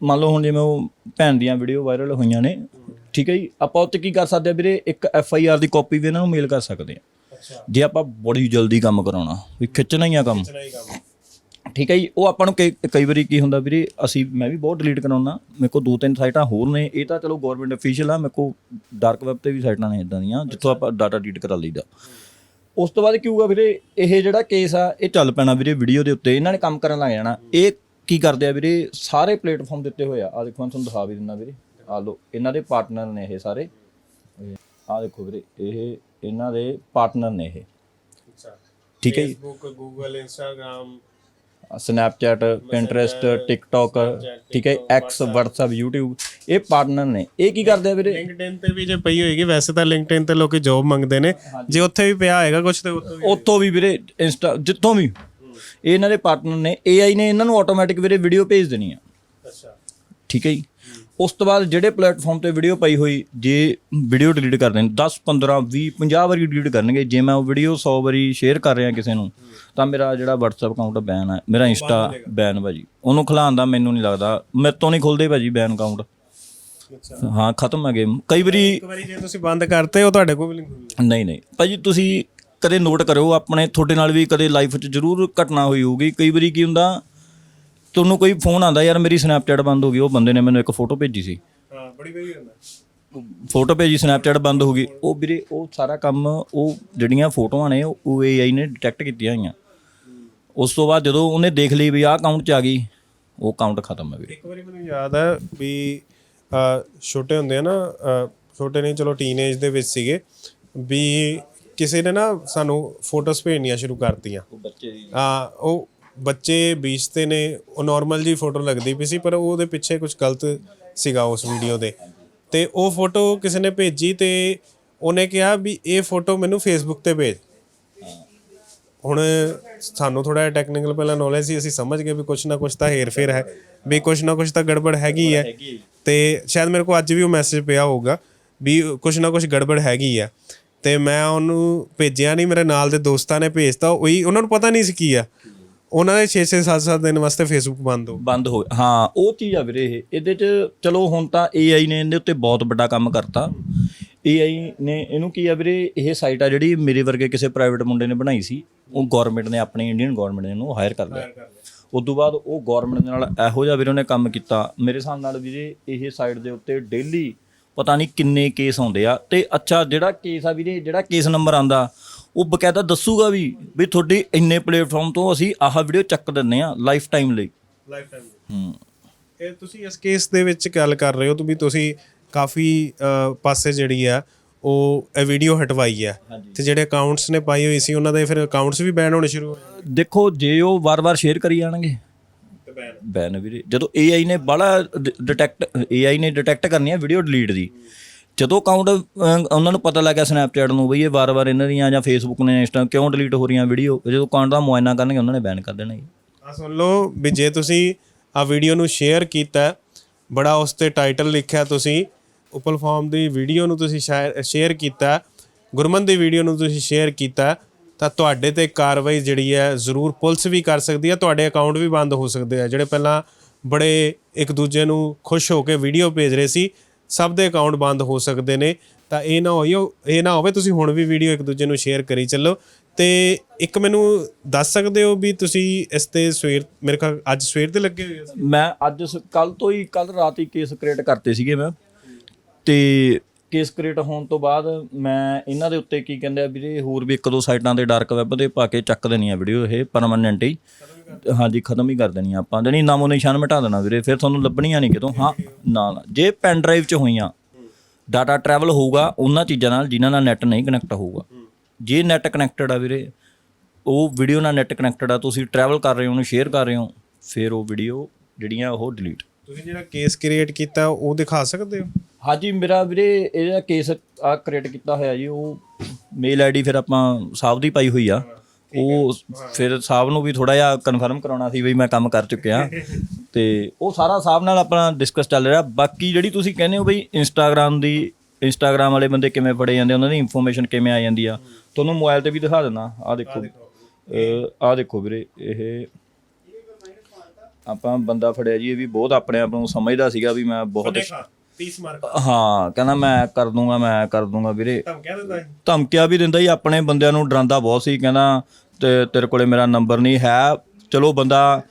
ਮੰਨ ਲਓ ਹੁਣ ਜਿਵੇਂ ਉਹ ਭੈਣ ਦੀਆਂ ਵੀਡੀਓ ਵਾਇਰਲ ਹੋਈਆਂ ਨੇ ਠੀਕ ਹੈ ਜੀ? ਆਪਾਂ ਉੱਤੇ ਕੀ ਕਰ ਸਕਦੇ ਆ ਵੀਰੇ? ਇੱਕ ਐਫ ਆਈ ਆਰ ਦੀ ਕਾਪੀ ਵੀ ਇਹਨਾਂ ਨੂੰ ਮੇਲ ਕਰ ਸਕਦੇ ਆ। ਅੱਛਾ। ਜੇ ਆਪਾਂ ਬੜੀ ਜਲਦੀ ਕੰਮ ਕਰਾਉਣਾ ਵੀ ਖਿੱਚਣਾ ਹੀ ਆ ਕੰਮ। ਕੰਮ। ਠੀਕ ਹੈ ਜੀ? ਉਹ ਆਪਾਂ ਨੂੰ ਕਈ ਕਈ ਵਾਰੀ ਕੀ ਹੁੰਦਾ ਵੀਰੇ ਅਸੀਂ ਮੈਂ ਵੀ ਬਹੁਤ ਡਿਲੀਟ ਕਰਾਉਣਾ ਮੇਰੇ ਕੋਲ ਦੋ ਤਿੰਨ ਸਾਈਟਾਂ ਹੋਰ ਨੇ ਇਹ ਤਾਂ ਚਲੋ ਗਵਰਨਮੈਂਟ ਅਫੀਸ਼ੀਅਲ ਆ ਮੇਰੇ ਕੋਲ ਡਾਰਕ ਵੈਬ ਤੇ ਵੀ ਸਾਈਟਾਂ ਨੇ ਇਦਾਂ ਦੀਆਂ ਜਿੱਥੋਂ ਆਪਾਂ ਡਾਟਾ ਡਿਲੀਟ ਕਰਾ ਲਈਦਾ। ਉਸ ਤੋਂ ਬਾਅਦ ਕੀ ਹੋਊਗਾ ਵੀਰੇ? ਇਹ ਜਿਹੜਾ ਕੇਸ ਆ ਇਹ ਚੱਲ ਪੈਣਾ ਵੀਰੇ ਵੀਡੀਓ ਦੇ ਉੱਤੇ ਇਹਨਾਂ ਨੇ ਕੰਮ ਕਰਨ ਲੱਗ ਜਾਣਾ। ਇਹ ਕੀ ਕਰਦੇ ਆ ਵੀਰੇ? ਸਾਰੇ ਪਲੇਟਫਾਰਮ ਦਿੱਤੇ ਹੋਏ ਆ ਆ ਦੇਖੋ ਮੈਂ ਤੁਹਾਨੂੰ ਦਿਖਾ ਵੀ ਦਿੰਦਾ ਵੀਰੇ। ਆ ਲੋ ਇਹਨਾਂ ਦੇ ਪਾਰਟਨਰ ਨੇ ਇਹ ਸਾਰੇ। ਆ ਦੇਖੋ ਵੀਰੇ ਇਹ ਇਹਨਾਂ ਦੇ ਪਾਰਟਨਰ ਨੇ ਇਹ। ਅੱਛਾ। ਠੀਕ ਹੈ ਜੀ। Facebook Google Instagram Snapchat Pinterest TikTok ਠੀਕ ਹੈ ਐਕਸ WhatsApp YouTube ਇਹ ਪਾਰਟਨਰ ਨੇ। ਇਹ ਕੀ ਕਰਦੇ ਆ ਵੀਰੇ? ਲਿੰਕਡਇਨ ਤੇ ਵੀ ਜੇ ਪਈ ਹੋਏਗੀ ਵੈਸੇ ਤਾਂ ਲਿੰਕਡਇਨ ਤੇ ਲੋਕੀ ਜੌਬ ਮੰਗਦੇ ਨੇ। ਜੇ ਉੱਥੇ ਵੀ ਪਿਆ ਹੋਏਗਾ ਕੁਝ ਤੇ ਉੱਥੇ ਵੀ ਉੱਥੋਂ ਵੀ ਵੀਰੇ ਇੰਸਟਾ ਜਿੱਥੋਂ ਵੀ। ਇਹ ਇਹਨਾਂ ਦੇ ਪਾਰਟਨਰ ਨੇ। AI ਨੇ ਇਹਨਾਂ ਨੂੰ ਆਟੋਮੈਟਿਕ ਵੀਰੇ ਵੀਡੀਓ ਭੇਜ ਦੇਣੀ ਆ। ਅੱਛਾ। ਠੀਕ ਹੈ ਜੀ। ਉਸ ਤੋਂ ਬਾਅਦ ਜਿਹੜੇ ਪਲੇਟਫਾਰਮ ਤੇ ਵੀਡੀਓ ਪਈ ਹੋਈ ਜੇ ਵੀਡੀਓ ਡਿਲੀਟ ਕਰਦੇ ਨੇ 10 15 20 50 ਵਾਰੀ ਡਿਲੀਟ ਕਰਨਗੇ ਜੇ ਮੈਂ ਉਹ ਵੀਡੀਓ 100 ਵਾਰੀ ਸ਼ੇਅਰ ਕਰ ਰਿਹਾ ਕਿਸੇ ਨੂੰ ਤਾਂ ਮੇਰਾ ਜਿਹੜਾ WhatsApp ਅਕਾਊਂਟ ਬੈਨ ਹੈ ਮੇਰਾ ਇੰਸਟਾ ਬੈਨ ਭਾਜੀ। ਉਹਨੂੰ ਖਿਲਾਉਣ ਦਾ ਮੈਨੂੰ ਨਹੀਂ ਲੱਗਦਾ। ਮੇਰੇ ਤੋਂ ਨਹੀਂ ਖੁੱਲਦੇ ਭਾਜੀ ਬੈਨ ਅਕਾਊਂਟ ਹਾਂ ਖਤਮ ਹੈ ਗੇਮ ਕਈ ਵਾਰੀ ਇੱਕ ਵਾਰੀ ਜੇ ਤੁਸੀਂ ਬੰਦ ਕਰਤੇ ਉਹ ਤੁਹਾਡੇ ਕੋਲ ਵੀ ਨਹੀਂ ਖੁੱਲ੍ਹਣੀ ਨਹੀਂ ਨਹੀਂ। ਭਾਜੀ ਤੁਸੀਂ ਕਦੇ ਨੋਟ ਕਰਿਓ ਆਪਣੇ ਤੁਹਾਡੇ ਨਾਲ ਵੀ ਕਦੇ ਲਾਈਫ 'ਚ ਜ਼ਰੂਰ ਘਟਨਾ ਹੋਈ ਹੋਊਗੀ। ਕਈ ਵਾਰੀ ਕੀ ਹੁੰਦਾ ਤੁਹਾਨੂੰ ਕੋਈ ਫੋਨ ਆਂਦਾ ਯਾਰ ਮੇਰੀ ਸਨੈਪਚੈਟ ਬੰਦ ਹੋ ਗਈ ਉਹ ਬੰਦੇ ਨੇ ਮੈਨੂੰ ਇੱਕ ਫੋਟੋ ਭੇਜੀ ਸੀ। ਹਾਂ ਬੜੀ ਵਧੀਆ ਹੁੰਦਾ ਫੋਟੋ ਭੇਜੀ ਸਨੈਪਚੈਟ ਬੰਦ ਹੋ ਗਈ। ਉਹ ਵੀਰੇ ਉਹ ਸਾਰਾ ਕੰਮ ਉਹ ਜਿਹੜੀਆਂ ਫੋਟੋਆਂ ਨੇ ਉਹ AI ਨੇ ਡਿਟੈਕਟ ਕੀਤੀਆਂ ਹੋਈਆਂ। ਉਸ ਤੋਂ ਬਾਅਦ ਜਦੋਂ ਉਹਨੇ ਦੇਖ ਲਈ ਵੀ ਆਹ ਅਕਾਊਂਟ 'ਚ ਆ ਗਈ ਉਹ ਅਕਾਊਂਟ ਖਤਮ ਹੈ ਵੀਰੇ। ਇੱਕ ਵਾਰੀ ਮੈਨੂੰ ਯਾਦ ਹੈ ਵੀ ਛੋਟੇ ਹੁੰਦੇ ਆ ਨਾ ਛੋਟੇ ਨਹੀਂ ਚਲੋ ਟੀਨੇਜ ਦੇ ਵਿੱਚ ਸੀਗੇ ਵੀ ਕਿਸੇ ਨੇ ਨਾ ਸਾਨੂੰ ਫੋਟੋਸ ਭੇਜਣੀਆਂ ਸ਼ੁਰੂ ਕਰਤੀਆਂ। ਉਹ ਬੱਚੇ ਦੀ। ਆ ਉਹ ਬੱਚੇ ਬੀਚਤੇ ਨੇ, ਉਹ ਨਾਰਮਲ ਜੀ ਫੋਟੋ ਲੱਗਦੀ ਪਈ ਸੀ, ਪਰ ਉਹਦੇ ਪਿੱਛੇ ਕੁਝ ਗਲਤ ਸੀਗਾ ਉਸ ਵੀਡੀਓ ਦੇ। ਤੇ ਉਹ ਫੋਟੋ ਕਿਸੇ ਨੇ ਭੇਜੀ ਤੇ ਉਹਨੇ ਕਿਹਾ ਵੀ ਇਹ ਫੋਟੋ ਮੈਨੂੰ ਫੇਸਬੁੱਕ ਤੇ ਭੇਜ। ਹੁਣ ਸਾਨੂੰ ਥੋੜਾ ਜਿਹਾ ਟੈਕਨੀਕਲ ਪਹਿਲਾਂ ਨੌਲੇਜ ਸੀ, ਅਸੀਂ ਸਮਝ ਗਏ ਵੀ ਕੁਝ ਨਾ ਕੁਝ ਤਾਂ ਹੇਰ-ਫੇਰ ਹੈ, ਵੀ ਕੁਝ ਨਾ ਕੁਝ ਤਾਂ ਗੜਬੜ ਹੈਗੀ ਹੈ। ਤੇ ਸ਼ਾਇਦ ਮੇਰੇ ਕੋਲ ਅੱਜ ਵੀ ਉਹ ਮੈਸੇਜ ਪਿਆ ਹੋਊਗਾ ਵੀ ਕੁਝ ਨਾ ਕੁਝ ਗੜਬੜ ਹੈਗੀ ਆ ਤੇ ਮੈਂ ਉਹਨੂੰ ਭੇਜਿਆ ਨਹੀਂ, ਮੇਰੇ ਨਾਲ ਦੇ ਦੋਸਤਾਂ ਨੇ ਭੇਜਤਾ, ਉਹੀ ਉਹਨਾਂ ਨੂੰ ਪਤਾ ਨਹੀਂ ਸੀ ਕੀ ਆ। ਉਹਨਾਂ ਦੇ 6-6 7-7 ਦਿਨ ਵਾਸਤੇ ਫੇਸਬੁੱਕ ਬੰਦ ਹੋ ਬੰਦ ਹੋ ਹਾਂ ਉਹ ਚੀਜ਼ ਆ ਵੀਰੇ ਇਹ। ਇਹਦੇ 'ਚ ਚਲੋ ਹੁਣ ਤਾਂ AI ਨੇ ਇਹਦੇ ਉੱਤੇ ਬਹੁਤ ਵੱਡਾ ਕੰਮ ਕਰਤਾ। AI ਨੇ ਇਹਨੂੰ ਕੀ ਆ ਵੀਰੇ ਇਹ ਸਾਈਟ ਆ ਜਿਹੜੀ ਮੇਰੇ ਵਰਗੇ ਕਿਸੇ ਪ੍ਰਾਈਵੇਟ ਮੁੰਡੇ ਨੇ ਬਣਾਈ ਸੀ ਉਹ ਗਵਰਨਮੈਂਟ ਨੇ ਆਪਣੀ ਇੰਡੀਅਨ ਗਵਰਨਮੈਂਟ ਨੇ ਇਹਨੂੰ ਹਾਇਰ ਕਰ ਲਿਆ। ਉਸ ਤੋਂ ਬਾਅਦ ਉਹ ਗਵਰਨਮੈਂਟ ਦੇ ਨਾਲ ਇਹੋ ਜਿਹਾ ਵੀਰੇ ਉਹਨੇ ਕੰਮ ਕੀਤਾ। ਮੇਰੇ ਹਿਸਾਬ ਨਾਲ ਵੀਰੇ ਇਹ ਸਾਈਟ ਦੇ ਉੱਤੇ ਡੇਲੀ ਪਤਾ ਨਹੀਂ ਕਿੰਨੇ ਕੇਸ ਆਉਂਦੇ ਆ। ਤੇ ਅੱਛਾ ਜਿਹੜਾ ਕੇਸ ਆ ਵੀਰੇ ਜਿਹੜਾ ਕੇਸ ਨੰਬਰ ਆਂਦਾ ਉਹ ਬਕਾਇਦਾ ਦੱਸੂਗਾ ਵੀ ਵੀ ਤੁਹਾਡੇ ਇੰਨੇ ਪਲੇਟਫਾਰਮ ਤੋਂ ਅਸੀਂ ਆਹ ਵੀਡੀਓ ਚੱਕ ਦਿੰਨੇ ਆ ਲਾਈਫ ਟਾਈਮ ਲਈ। ਲਾਈਫ ਟਾਈਮ ਹੂੰ। ਇਹ ਤੁਸੀਂ ਇਸ ਕੇਸ ਦੇ ਵਿੱਚ ਗੱਲ ਕਰ ਰਹੇ ਹੋ ਤਾਂ ਵੀ ਤੁਸੀਂ ਕਾਫੀ ਪਾਸੇ ਜਿਹੜੀ ਆ ਉਹ ਇਹ ਵੀਡੀਓ ਹਟਵਾਈ ਆ। ਤੇ ਜਿਹੜੇ ਅਕਾਊਂਟਸ ਨੇ ਪਾਈ ਹੋਈ ਸੀ ਉਹਨਾਂ ਦੇ ਫਿਰ ਅਕਾਊਂਟਸ ਵੀ ਬੈਨ ਹੋਣੇ ਸ਼ੁਰੂ ਹੋਏ ਦੇਖੋ ਜੇ ਉਹ ਵਾਰ-ਵਾਰ ਸ਼ੇਅਰ ਕਰੀ ਜਾਣਗੇ। ਤੇ ਬੈਨ ਬੈਨ ਵੀਰੇ ਜਦੋਂ AI ਨੇ ਬੜਾ ਡਿਟੈਕਟ AI ਨੇ ਡਿਟੈਕਟ ਕਰਨੀ ਹੈ ਵੀਡੀਓ ਡਿਲੀਟ ਦੀ ਜਦੋਂ ਅਕਾਊਂਟ ਉਹਨਾਂ ਨੂੰ ਪਤਾ ਲੱਗਿਆ ਸਨੈਪਚੈਟ ਨੂੰ ਬਈ ਇਹ ਵਾਰ-ਵਾਰ ਇਹਨਾਂ ਦੀਆਂ ਜਾਂ ਫੇਸਬੁੱਕ ਨੇ ਇੰਸਟਾ ਕਿਉਂ ਡਿਲੀਟ ਹੋ ਰਹੀਆਂ ਵੀਡੀਓ ਜਦੋਂ ਅਕਾਊਂਟ ਦਾ ਮੁਆਇਨਾ ਕਰਨਗੇ ਉਹਨਾਂ ਨੇ ਬੈਨ ਕਰ ਦੇਣਾ ਜੀ। ਆ ਸੁਣ ਲਓ ਵੀ ਜੇ ਤੁਸੀਂ ਆ ਵੀਡੀਓ ਨੂੰ ਸ਼ੇਅਰ ਕੀਤਾ ਬੜਾ ਉਸ ਤੇ ਟਾਈਟਲ ਲਿਖਿਆ ਤੁਸੀਂ ਉਪਲ ਫਾਰਮ ਦੀ ਵੀਡੀਓ ਨੂੰ ਤੁਸੀਂ ਸ਼ੇਅਰ ਕੀਤਾ ਹੈ, ਗੁਰਮਨ ਦੀ ਵੀਡੀਓ ਨੂੰ ਤੁਸੀਂ ਸ਼ੇਅਰ ਕੀਤਾ ਤਾਂ ਤੁਹਾਡੇ ਤੇ ਕਾਰਵਾਈ ਜਿਹੜੀ ਹੈ ਜ਼ਰੂਰ ਪੁਲਿਸ ਵੀ ਕਰ ਸਕਦੀ ਹੈ ਤੁਹਾਡੇ ਅਕਾਊਂਟ ਵੀ ਬੰਦ ਹੋ ਸਕਦੇ ਆ। ਜਿਹੜੇ ਪਹਿਲਾਂ ਬੜੇ ਇੱਕ ਦੂਜੇ ਨੂੰ ਖੁਸ਼ ਹੋ ਕੇ ਵੀਡੀਓ ਭੇਜ ਰਹੇ ਸੀ ਸਭ ਦੇ ਅਕਾਊਂਟ ਬੰਦ ਹੋ ਸਕਦੇ ਨੇ, ਤਾਂ ਇਹ ਨਾ ਹੋਈਓ, ਇਹ ਨਾ ਹੋਵੇ ਤੁਸੀਂ ਹੁਣ ਵੀ ਵੀਡੀਓ ਇੱਕ ਦੂਜੇ ਨੂੰ ਸ਼ੇਅਰ ਕਰੀ ਚੱਲੋ। ਤੇ ਇੱਕ ਮੈਨੂੰ ਦੱਸ ਸਕਦੇ ਹੋ ਵੀ ਤੁਸੀਂ ਇਸ ਤੇ ਸਵੇਰ, ਮੇਰੇ ਖਿਆਲ ਅੱਜ ਸਵੇਰ ਤੇ ਲੱਗੇ ਹੋਏ ਹੋ? ਮੈਂ ਅੱਜ ਕੱਲ ਤੋਂ ਹੀ ਕੱਲ ਰਾਤ ਹੀ ਕੇਸ ਕ੍ਰੀਏਟ ਕਰਤੇ ਸੀਗੇ ਮੈਂ। ਤੇ ਕੇਸ ਕ੍ਰੀਏਟ ਹੋਣ ਤੋਂ ਬਾਅਦ ਮੈਂ ਇਹਨਾਂ ਦੇ ਉੱਤੇ ਕੀ ਕਹਿੰਦੇ ਆ ਵੀਰੇ ਹੋਰ ਵੀ ਇੱਕ ਦੋ ਸਾਈਟਾਂ ਤੇ ਡਾਰਕ ਵੈਬ ਦੇ ਪਾ ਕੇ ਚੱਕ ਦੇਣੀ ਆ ਵੀਡੀਓ ਇਹ ਪਰਮਾਨੈਂਟ ਹੀ। ਹਾਂਜੀ, ਖਤਮ ਹੀ ਕਰ ਦੇਣੀ ਆ ਆਪਾਂ। ਜਣੀ ਨਾਮੋ ਨਿਸ਼ਾਨ ਮਿਟਾ ਦੇਣਾ ਵੀਰੇ, ਫਿਰ ਤੁਹਾਨੂੰ ਲੱਭਣੀਆਂ ਨਹੀਂ ਕਿਤੋਂ। ਹਾਂ, ਨਾ ਨਾ। ਜੇ ਪੈਨ ਡਰਾਈਵ 'ਚ ਹੋਈਆਂ ਡਾਟਾ ਟਰੈਵਲ ਹੋਊਗਾ ਉਹਨਾਂ ਚੀਜ਼ਾਂ ਨਾਲ ਜਿਨ੍ਹਾਂ ਨਾਲ ਨੈਟ ਨਹੀਂ ਕਨੈਕਟ ਹੋਊਗਾ। ਜੇ ਨੈਟ ਕਨੈਕਟਡ ਆ ਵੀਰੇ, ਉਹ ਵੀਡੀਓ ਨਾਲ ਨੈਟ ਕਨੈਕਟਡ ਆ, ਤੁਸੀਂ ਟਰੈਵਲ ਕਰ ਰਹੇ ਹੋ, ਉਹਨੂੰ ਸ਼ੇਅਰ ਕਰ ਰਹੇ ਹੋ, ਫਿਰ ਉਹ ਵੀਡੀਓ ਜਿਹੜੀਆਂ ਉਹ ਡਿਲੀਟ ਤੁਸੀਂ ਜਿਹੜਾ ਕੇਸ ਕ੍ਰੀਏਟ ਕੀਤਾ, ਉਹ ਦਿਖਾ ਸਕਦੇ ਹੋ? ਹਾਂਜੀ ਮੇਰਾ ਵੀਰੇ ਇਹਦਾ ਕੇਸ ਆ ਕ੍ਰੀਏਟ ਕੀਤਾ ਹੋਇਆ ਜੀ ਉਹ ਮੇਲ ਆਈਡੀ ਫਿਰ ਆਪਾਂ ਸਾਹਿਬ ਦੀ ਪਾਈ ਹੋਈ ਆ। ਉਹ ਫਿਰ ਸਾਹਿਬ ਨੂੰ ਵੀ ਥੋੜਾ ਜਿਹਾ ਕਨਫਰਮ ਕਰਾਉਣਾ ਸੀ ਵੀ ਮੈਂ ਕੰਮ ਕਰ ਚੁੱਕਿਆ। ਤੇ ਉਹ ਸਾਰਾ ਸਾਹਿਬ ਨਾਲ ਆਪਣਾ ਡਿਸਕਸ ਚੱਲ ਰਿਹਾ। ਬਾਕੀ ਜਿਹੜੀ ਤੁਸੀਂ ਕਹਿੰਦੇ ਹੋ ਬਈ ਇੰਸਟਾਗ੍ਰam ਦੀ ਇੰਸਟਾਗ੍ਰam ਵਾਲੇ ਬੰਦੇ ਕਿਵੇਂ ਫੜੇ ਜਾਂਦੇ ਉਹਨਾਂ ਦੀ ਇਨਫੋਰਮੇਸ਼ਨ ਕਿਵੇਂ ਆ ਜਾਂਦੀ ਆ ਤੁਹਾਨੂੰ ਮੋਬਾਈਲ ਤੇ ਵੀ ਦਿਖਾ ਦਿੰਦਾ। ਆ ਦੇਖੋ। ਆ ਦੇਖੋ। ਵੀਰੇ ਇਹ ਆਪਾਂ ਬੰਦਾ ਫੜਿਆ ਜੀ ਇਹ ਵੀ ਬਹੁਤ ਆਪਣੇ ਆਪ ਨੂੰ ਸਮਝਦਾ ਸੀਗਾ ਵੀ ਮੈਂ ਬਹੁਤ 30 ਮਾਰਕ ਹਾਂ ਕਹਿੰਦਾ ਮੈਂ ਕਰ ਦੂੰਗਾ ਮੈਂ ਕਰ ਦੂੰਗਾ ਵੀਰੇ। ਕਹਿ ਦਿੰਦਾ ਸੀ। ਧਮਕੀਆਂ ਵੀ ਦਿੰਦਾ ਹੀ ਆਪਣੇ ਬੰਦਿਆਂ ਨੂੰ ਡਰਾਉਂਦਾ ਬਹੁਤ ਸੀ ਕਹਿੰਦਾ ਤੇ ਤੇਰੇ ਕੋਲੇ ਮੇਰਾ ਨੰਬਰ ਨਹੀਂ ਹੈ। ਚਲੋ ਬੰਦਾ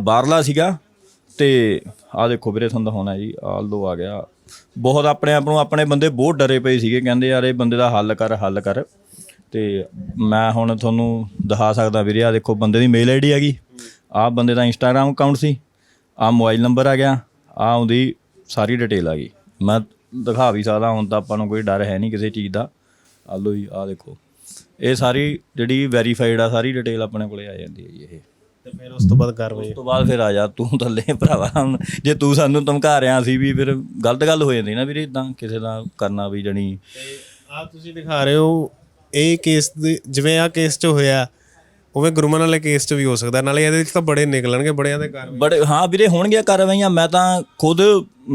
ਬਾਹਰਲਾ ਸੀਗਾ ਤੇ ਆ ਦੇਖੋ ਵੀਰੇ ਤੁਹਾਨੂੰ ਦਿਖਾਉਣਾ ਜੀ ਆਲਦੋ ਆ ਗਿਆ। ਬਹੁਤ ਆਪਣੇ ਆਪ ਨੂੰ ਆਪਣੇ ਬੰਦੇ ਬਹੁਤ ਡਰੇ ਪਏ ਸੀਗੇ ਕਹਿੰਦੇ ਯਾਰ ਇਹ ਬੰਦੇ ਦਾ ਹੱਲ ਕਰ ਹੱਲ ਕਰ। ਤੇ ਮੈਂ ਹੁਣ ਤੁਹਾਨੂੰ ਦਿਖਾ ਸਕਦਾ ਵੀਰੇ ਆ ਦੇਖੋ ਬੰਦੇ ਦੀ ਮੇਲ ਆਈਡੀ ਹੈਗੀ। ਆ ਬੰਦੇ ਦਾ ਇੰਸਟਾਗ੍ਰam ਅਕਾਊਂਟ ਸੀ ਆ ਮੋਬਾਈਲ ਨੰਬਰ ਆ ਗਿਆ ਆ ਉਹਦੀ ਸਾਰੀ ਡਿਟੇਲ ਆ ਗਈ। ਮੈਂ ਦਿਖਾ ਵੀ ਸਕਦਾ ਹੁਣ ਤਾਂ ਆਪਾਂ ਨੂੰ ਕੋਈ ਡਰ ਹੈ ਨਹੀਂ ਕਿਸੇ ਚੀਜ਼ ਦਾ। ਆ ਲਓ ਜੀ ਆ ਦੇਖੋ। ਇਹ ਸਾਰੀ ਜਿਹੜੀ ਵੈਰੀਫਾਈਡ ਆ ਸਾਰੀ ਡਿਟੇਲ ਆਪਣੇ ਕੋਲੇ ਆ ਜਾਂਦੀ ਹੈ ਜੀ ਇਹ। ਤੇ ਫਿਰ ਉਸ ਤੋਂ ਬਾਅਦ ਕਾਰਵਾਈ ਉਸ ਤੋਂ ਬਾਅਦ ਫਿਰ ਆ ਜਾ ਤੂੰ ਥੱਲੇ ਭਰਾਵਾ। ਜੇ ਤੂੰ ਸਾਨੂੰ ਧਮਕਾ ਰਿਆ ਸੀ ਵੀ ਫਿਰ ਗਲਤ ਗੱਲ ਹੋ ਜਾਂਦੀ ਨਾ ਵੀਰੇ ਇਦਾਂ ਕਿਸੇ ਦਾ ਕਰਨਾ ਵੀ ਜਣੀ। ਆ ਤੁਸੀਂ ਦਿਖਾ ਰਹੇ ਹੋ ਇਹ ਕੇਸ ਜਿਵੇਂ ਆ ਕੇਸ 'ਚ ਹੋਇਆ ਉਵੇਂ ਗੁਰਮਨ ਵਾਲੇ ਕੇਸ 'ਚ ਵੀ ਹੋ ਸਕਦਾ ਨਾਲੇ ਇਹਦੇ ਵਿੱਚ ਤਾਂ ਬੜੇ ਨਿਕਲਣਗੇ ਬੜਿਆਂ ਦੇ ਕਾਰਵਾਈ ਬੜੇ ਹਾਂ ਵੀਰੇ ਹੋਣਗੀਆਂ ਕਾਰਵਾਈਆਂ ਮੈਂ ਤਾਂ ਖੁਦ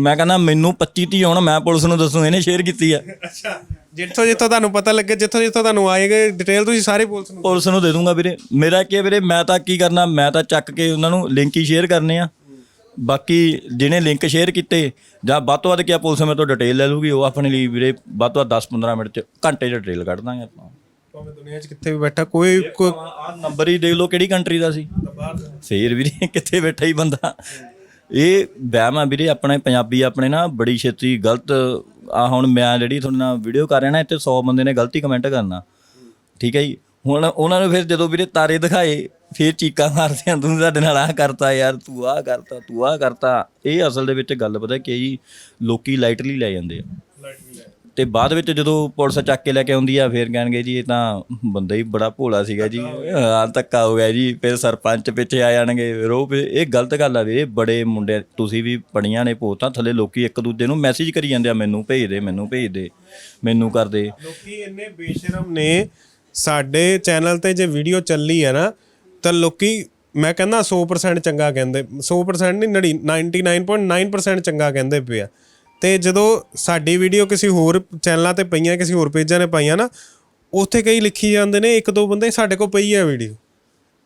ਮੈਂ ਕਹਿੰਦਾ ਮੈਨੂੰ 25 30 ਹੁਣ ਮੈਂ ਪੁਲਿਸ ਨੂੰ ਦੱਸੂ ਇਹਨੇ ਸ਼ੇਅਰ ਕੀਤੀ ਆ। ਅੱਛਾ ਜਿੱਥੋਂ ਜਿੱਥੋਂ ਤੁਹਾਨੂੰ ਪਤਾ ਲੱਗੇ ਜਿੱਥੋਂ ਜਿੱਥੋਂ ਤੁਹਾਨੂੰ ਆਏਗਾ ਡਿਟੇਲ ਤੁਸੀਂ ਸਾਰੇ ਪੁਲਿਸ ਨੂੰ ਪੁਲਿਸ ਨੂੰ ਦੇ ਦੂੰਗਾ ਵੀਰੇ। ਮੇਰਾ ਕੀ ਹੈ ਵੀਰੇ ਮੈਂ ਤਾਂ ਕੀ ਕਰਨਾ ਮੈਂ ਤਾਂ ਚੱਕ ਕੇ ਉਹਨਾਂ ਨੂੰ ਲਿੰਕ ਹੀ ਸ਼ੇਅਰ ਕਰਨੇ ਆ। ਬਾਕੀ ਜਿਹਨੇ ਲਿੰਕ ਸ਼ੇਅਰ ਕੀਤੇ ਜਾਂ ਵੱਧ ਤੋਂ ਵੱਧ ਕੀ ਆ, ਪੁਲਿਸ ਮੇਰੇ ਤੋਂ ਡਿਟੇਲ ਲੈ ਲੂਗੀ ਉਹ ਆਪਣੇ ਲਈ ਵੀਰੇ ਵੱਧ ਤੋਂ ਵੱਧ 10 15 ਮਿੰਟ ਚ ਘੰਟੇ ਚ ਡਿਟੇਲ ਕੱਢ ਦਾਂਗੇ ਆਪਾਂ। ਭਾਵੇਂ ਦੁਨੀਆ 'ਚ ਕਿੱਥੇ ਵੀ ਬੈਠਾ ਕੋਈ ਕੋਈ ਆ ਨੰਬਰ ਹੀ ਦੇਖ ਲਓ ਕਿਹੜੀ ਕੰਟਰੀ ਦਾ ਸੀ। ਫੇਰ ਵੀਰੇ ਕਿੱਥੇ ਬੈਠਾ ਹੀ ਬੰਦਾ। ਇਹ ਵਹਿਮ ਆ ਵੀਰੇ ਆਪਣੇ ਪੰਜਾਬੀ ਆਪਣੇ ਨਾ ਬੜੀ ਛੇਤੀ ਗਲਤ ਆ ਹੁਣ ਮੈਂ ਜਿਹੜੀ ਤੁਹਾਡੇ ਨਾਲ ਵੀਡੀਓ ਕਰ ਰਿਹਾ ਨਾ ਇੱਥੇ 100 ਬੰਦੇ ਨੇ ਗਲਤੀ ਕਮੈਂਟ ਕਰਨਾ। ਠੀਕ ਹੈ ਜੀ? ਹੁਣ ਉਹਨਾਂ ਨੂੰ ਫਿਰ ਜਦੋਂ ਵੀਰੇ ਤਾਰੇ ਦਿਖਾਏ ਫਿਰ ਚੀਕਾਂ ਮਾਰਦੇ ਆ ਤੂੰ ਸਾਡੇ ਨਾਲ ਆਹ ਕਰਤਾ ਯਾਰ ਤੂੰ ਆਹ ਕਰਤਾ ਤੂੰ ਆਹ ਕਰਤਾ। ਇਹ ਅਸਲ ਦੇ ਵਿੱਚ ਗੱਲ ਪਤਾ ਕੀ ਜੀ? ਲੋਕੀ ਲਾਈਟਲੀ ਲੈ ਜਾਂਦੇ ਆ। ਤੇ ਬਾਅਦ ਵਿੱਚ ਜਦੋਂ ਪੁਲਿਸ ਚੱਕ ਕੇ ਲੈ ਕੇ ਆਉਂਦੀ ਆ, ਫਿਰ ਕਹਿਣਗੇ ਜੀ, ਇਹ ਤਾਂ ਬੰਦਾ ਹੀ ਬੜਾ ਭੋਲਾ ਸੀਗਾ ਜੀ। ਹਾਂ ਧੱਕਾ ਹੋ ਗਿਆ ਜੀ, ਫਿਰ ਸਰਪੰਚ ਪਿੱਛੇ ਆ ਜਾਣਗੇ। ਰੋ ਇਹ ਗਲਤ ਗੱਲ ਆ ਵੀਰੇ ਬੜੇ ਮੁੰਡੇ, ਤੁਸੀਂ ਵੀ ਪੜੀਆਂ ਨੇ ਪੋਤਾਂ, ਥੱਲੇ ਲੋਕੀ ਇੱਕ ਦੂਜੇ ਨੂੰ ਮੈਸੇਜ ਕਰੀ ਜਾਂਦੇ ਆ, ਮੈਨੂੰ ਭੇਜ ਦੇ, ਮੈਨੂੰ ਭੇਜ ਦੇ, ਮੈਨੂੰ ਕਰ ਦੇ। ਲੋਕੀ ਇੰਨੇ ਬੇਸ਼ਰਮ ਨੇ, ਸਾਡੇ ਚੈਨਲ ਤੇ ਜੇ ਵੀਡੀਓ ਚੱਲੀ ਹੈ ਨਾ, ਤਾਂ ਲੋਕੀ, ਮੈਂ ਕਹਿੰਦਾ 100% ਚੰਗਾ ਕਹਿੰਦੇ 100% ਨਹੀਂ 99.9% ਚੰਗਾ ਕਹਿੰਦੇ ਪਿਆ ਤੇ ਜਦੋਂ ਸਾਡੀ ਵੀਡੀਓ ਕਿਸੇ ਹੋਰ ਚੈਨਲਾਂ ਤੇ ਪਈਆਂ, ਕਿਸੇ ਹੋਰ ਪੇਜਾਂ ਨੇ ਪਾਈਆਂ ਨਾ, ਉੱਥੇ ਕਈ ਲਿਖੀ ਜਾਂਦੇ ਨੇ, ਇੱਕ ਦੋ ਬੰਦੇ ਸਾਡੇ ਕੋਲ ਪਈ ਹੈ ਵੀਡੀਓ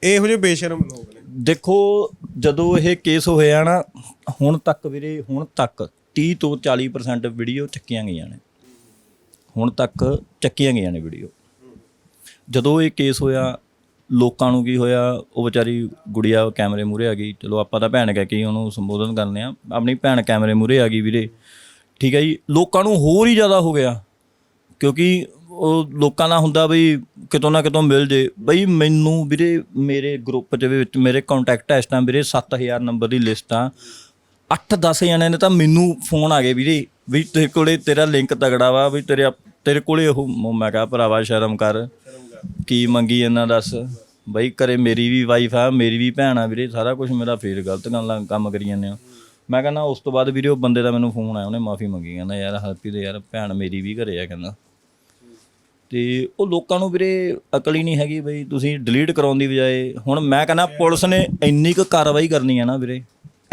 ਇਹੋ ਜਿਹੇ ਬੇਸ਼ਰਮ ਲੋਕ ਨੇ। ਦੇਖੋ, ਜਦੋਂ ਇਹ ਕੇਸ ਹੋਇਆ ਨਾ, ਹੁਣ ਤੱਕ ਵੀਰੇ, ਹੁਣ ਤੱਕ 30 ਤੋਂ 40% ਵੀਡੀਓ ਚੱਕੀਆਂ ਗਈਆਂ ਨੇ। ਹੁਣ ਤੱਕ ਚੱਕੀਆਂ ਗਈਆਂ ਨੇ ਵੀਡੀਓ ਜਦੋਂ ਇਹ ਕੇਸ ਹੋਇਆ, ਲੋਕਾਂ ਨੂੰ ਕੀ ਹੋਇਆ, ਉਹ ਵਿਚਾਰੀ ਗੁੜੀਆ ਕੈਮਰੇ ਮੂਰੇ ਆ ਗਈ। ਚਲੋ, ਆਪਾਂ ਤਾਂ ਭੈਣ ਕਹਿ ਕੇ ਉਹਨੂੰ ਸੰਬੋਧਨ ਕਰਨੇ ਆ। ਆਪਣੀ ਭੈਣ ਕੈਮਰੇ ਮੂਰੇ ਆ ਗਈ ਵੀਰੇ। ਠੀਕ ਹੈ ਜੀ, ਲੋਕਾਂ ਨੂੰ ਹੋਰ ਹੀ ਜ਼ਿਆਦਾ ਹੋ ਗਿਆ। ਕਿਉਂਕਿ ਉਹ ਲੋਕਾਂ ਦਾ ਹੁੰਦਾ ਬਈ ਕਿਤੋਂ ਨਾ ਕਿਤੋਂ ਮਿਲ ਜੇ। ਬਈ ਮੈਨੂੰ ਵੀਰੇ, ਮੇਰੇ ਗਰੁੱਪ ਦੇ ਵਿੱਚ ਮੇਰੇ ਕੰਟੈਕਟ ਇਸ ਟਾਈਮ ਵੀਰੇ 7000 ਨੰਬਰ ਦੀ ਲਿਸਟ ਆ। 8-10 ਜਣਿਆਂ ਨੇ ਤਾਂ ਮੈਨੂੰ ਫੋਨ ਆ ਗਏ ਵੀਰੇ, ਵੀ ਤੇਰੇ ਕੋਲੇ ਤੇਰਾ ਲਿੰਕ ਤਗੜਾ ਵਾ, ਵੀ ਤੇਰੇ ਤੇਰੇ ਕੋਲੇ ਉਹ ਮੈਂ ਕਿਹਾ ਭਰਾਵਾ ਸ਼ਰਮ ਕਰ। ਕੀ ਮੰਗੀ ਇਹਨਾਂ ਦੱਸ? ਬਈ ਘਰੇ ਮੇਰੀ ਵੀ ਵਾਈਫ ਆ, ਮੇਰੀ ਵੀ ਭੈਣ ਆ ਵੀਰੇ, ਸਾਰਾ ਕੁਝ ਮੇਰਾ ਫੇਰ ਗਲਤ ਗੱਲਾਂ ਕੰਮ ਕਰੀ ਜਾਂਦੇ ਆ। ਮੈਂ ਕਹਿੰਦਾ ਉਸ ਤੋਂ ਬਾਅਦ ਵੀਰੇ ਉਹ ਬੰਦੇ ਦਾ ਮੈਨੂੰ ਫੋਨ ਆਇਆ ਉਹਨੇ ਮਾਫੀ ਮੰਗੀ ਕਹਿੰਦਾ ਯਾਰ ਹੈਪੀ ਦੇ ਯਾਰ ਭੈਣ ਮੇਰੀ ਵੀ ਘਰੇ ਆ ਕਹਿੰਦਾ। ਤੇ ਉਹ ਲੋਕਾਂ ਨੂੰ ਵੀਰੇ ਅਕਲ ਹੀ ਨਹੀਂ ਹੈਗੀ ਬਈ ਤੁਸੀਂ ਡਿਲੀਟ ਕਰਾਉਣ ਦੀ ਬਜਾਏ ਹੁਣ ਮੈਂ ਕਹਿੰਦਾ ਪੁਲਿਸ ਨੇ ਇੰਨੀ ਕੁ ਕਾਰਵਾਈ ਕਰਨੀ ਹੈ ਨਾ ਵੀਰੇ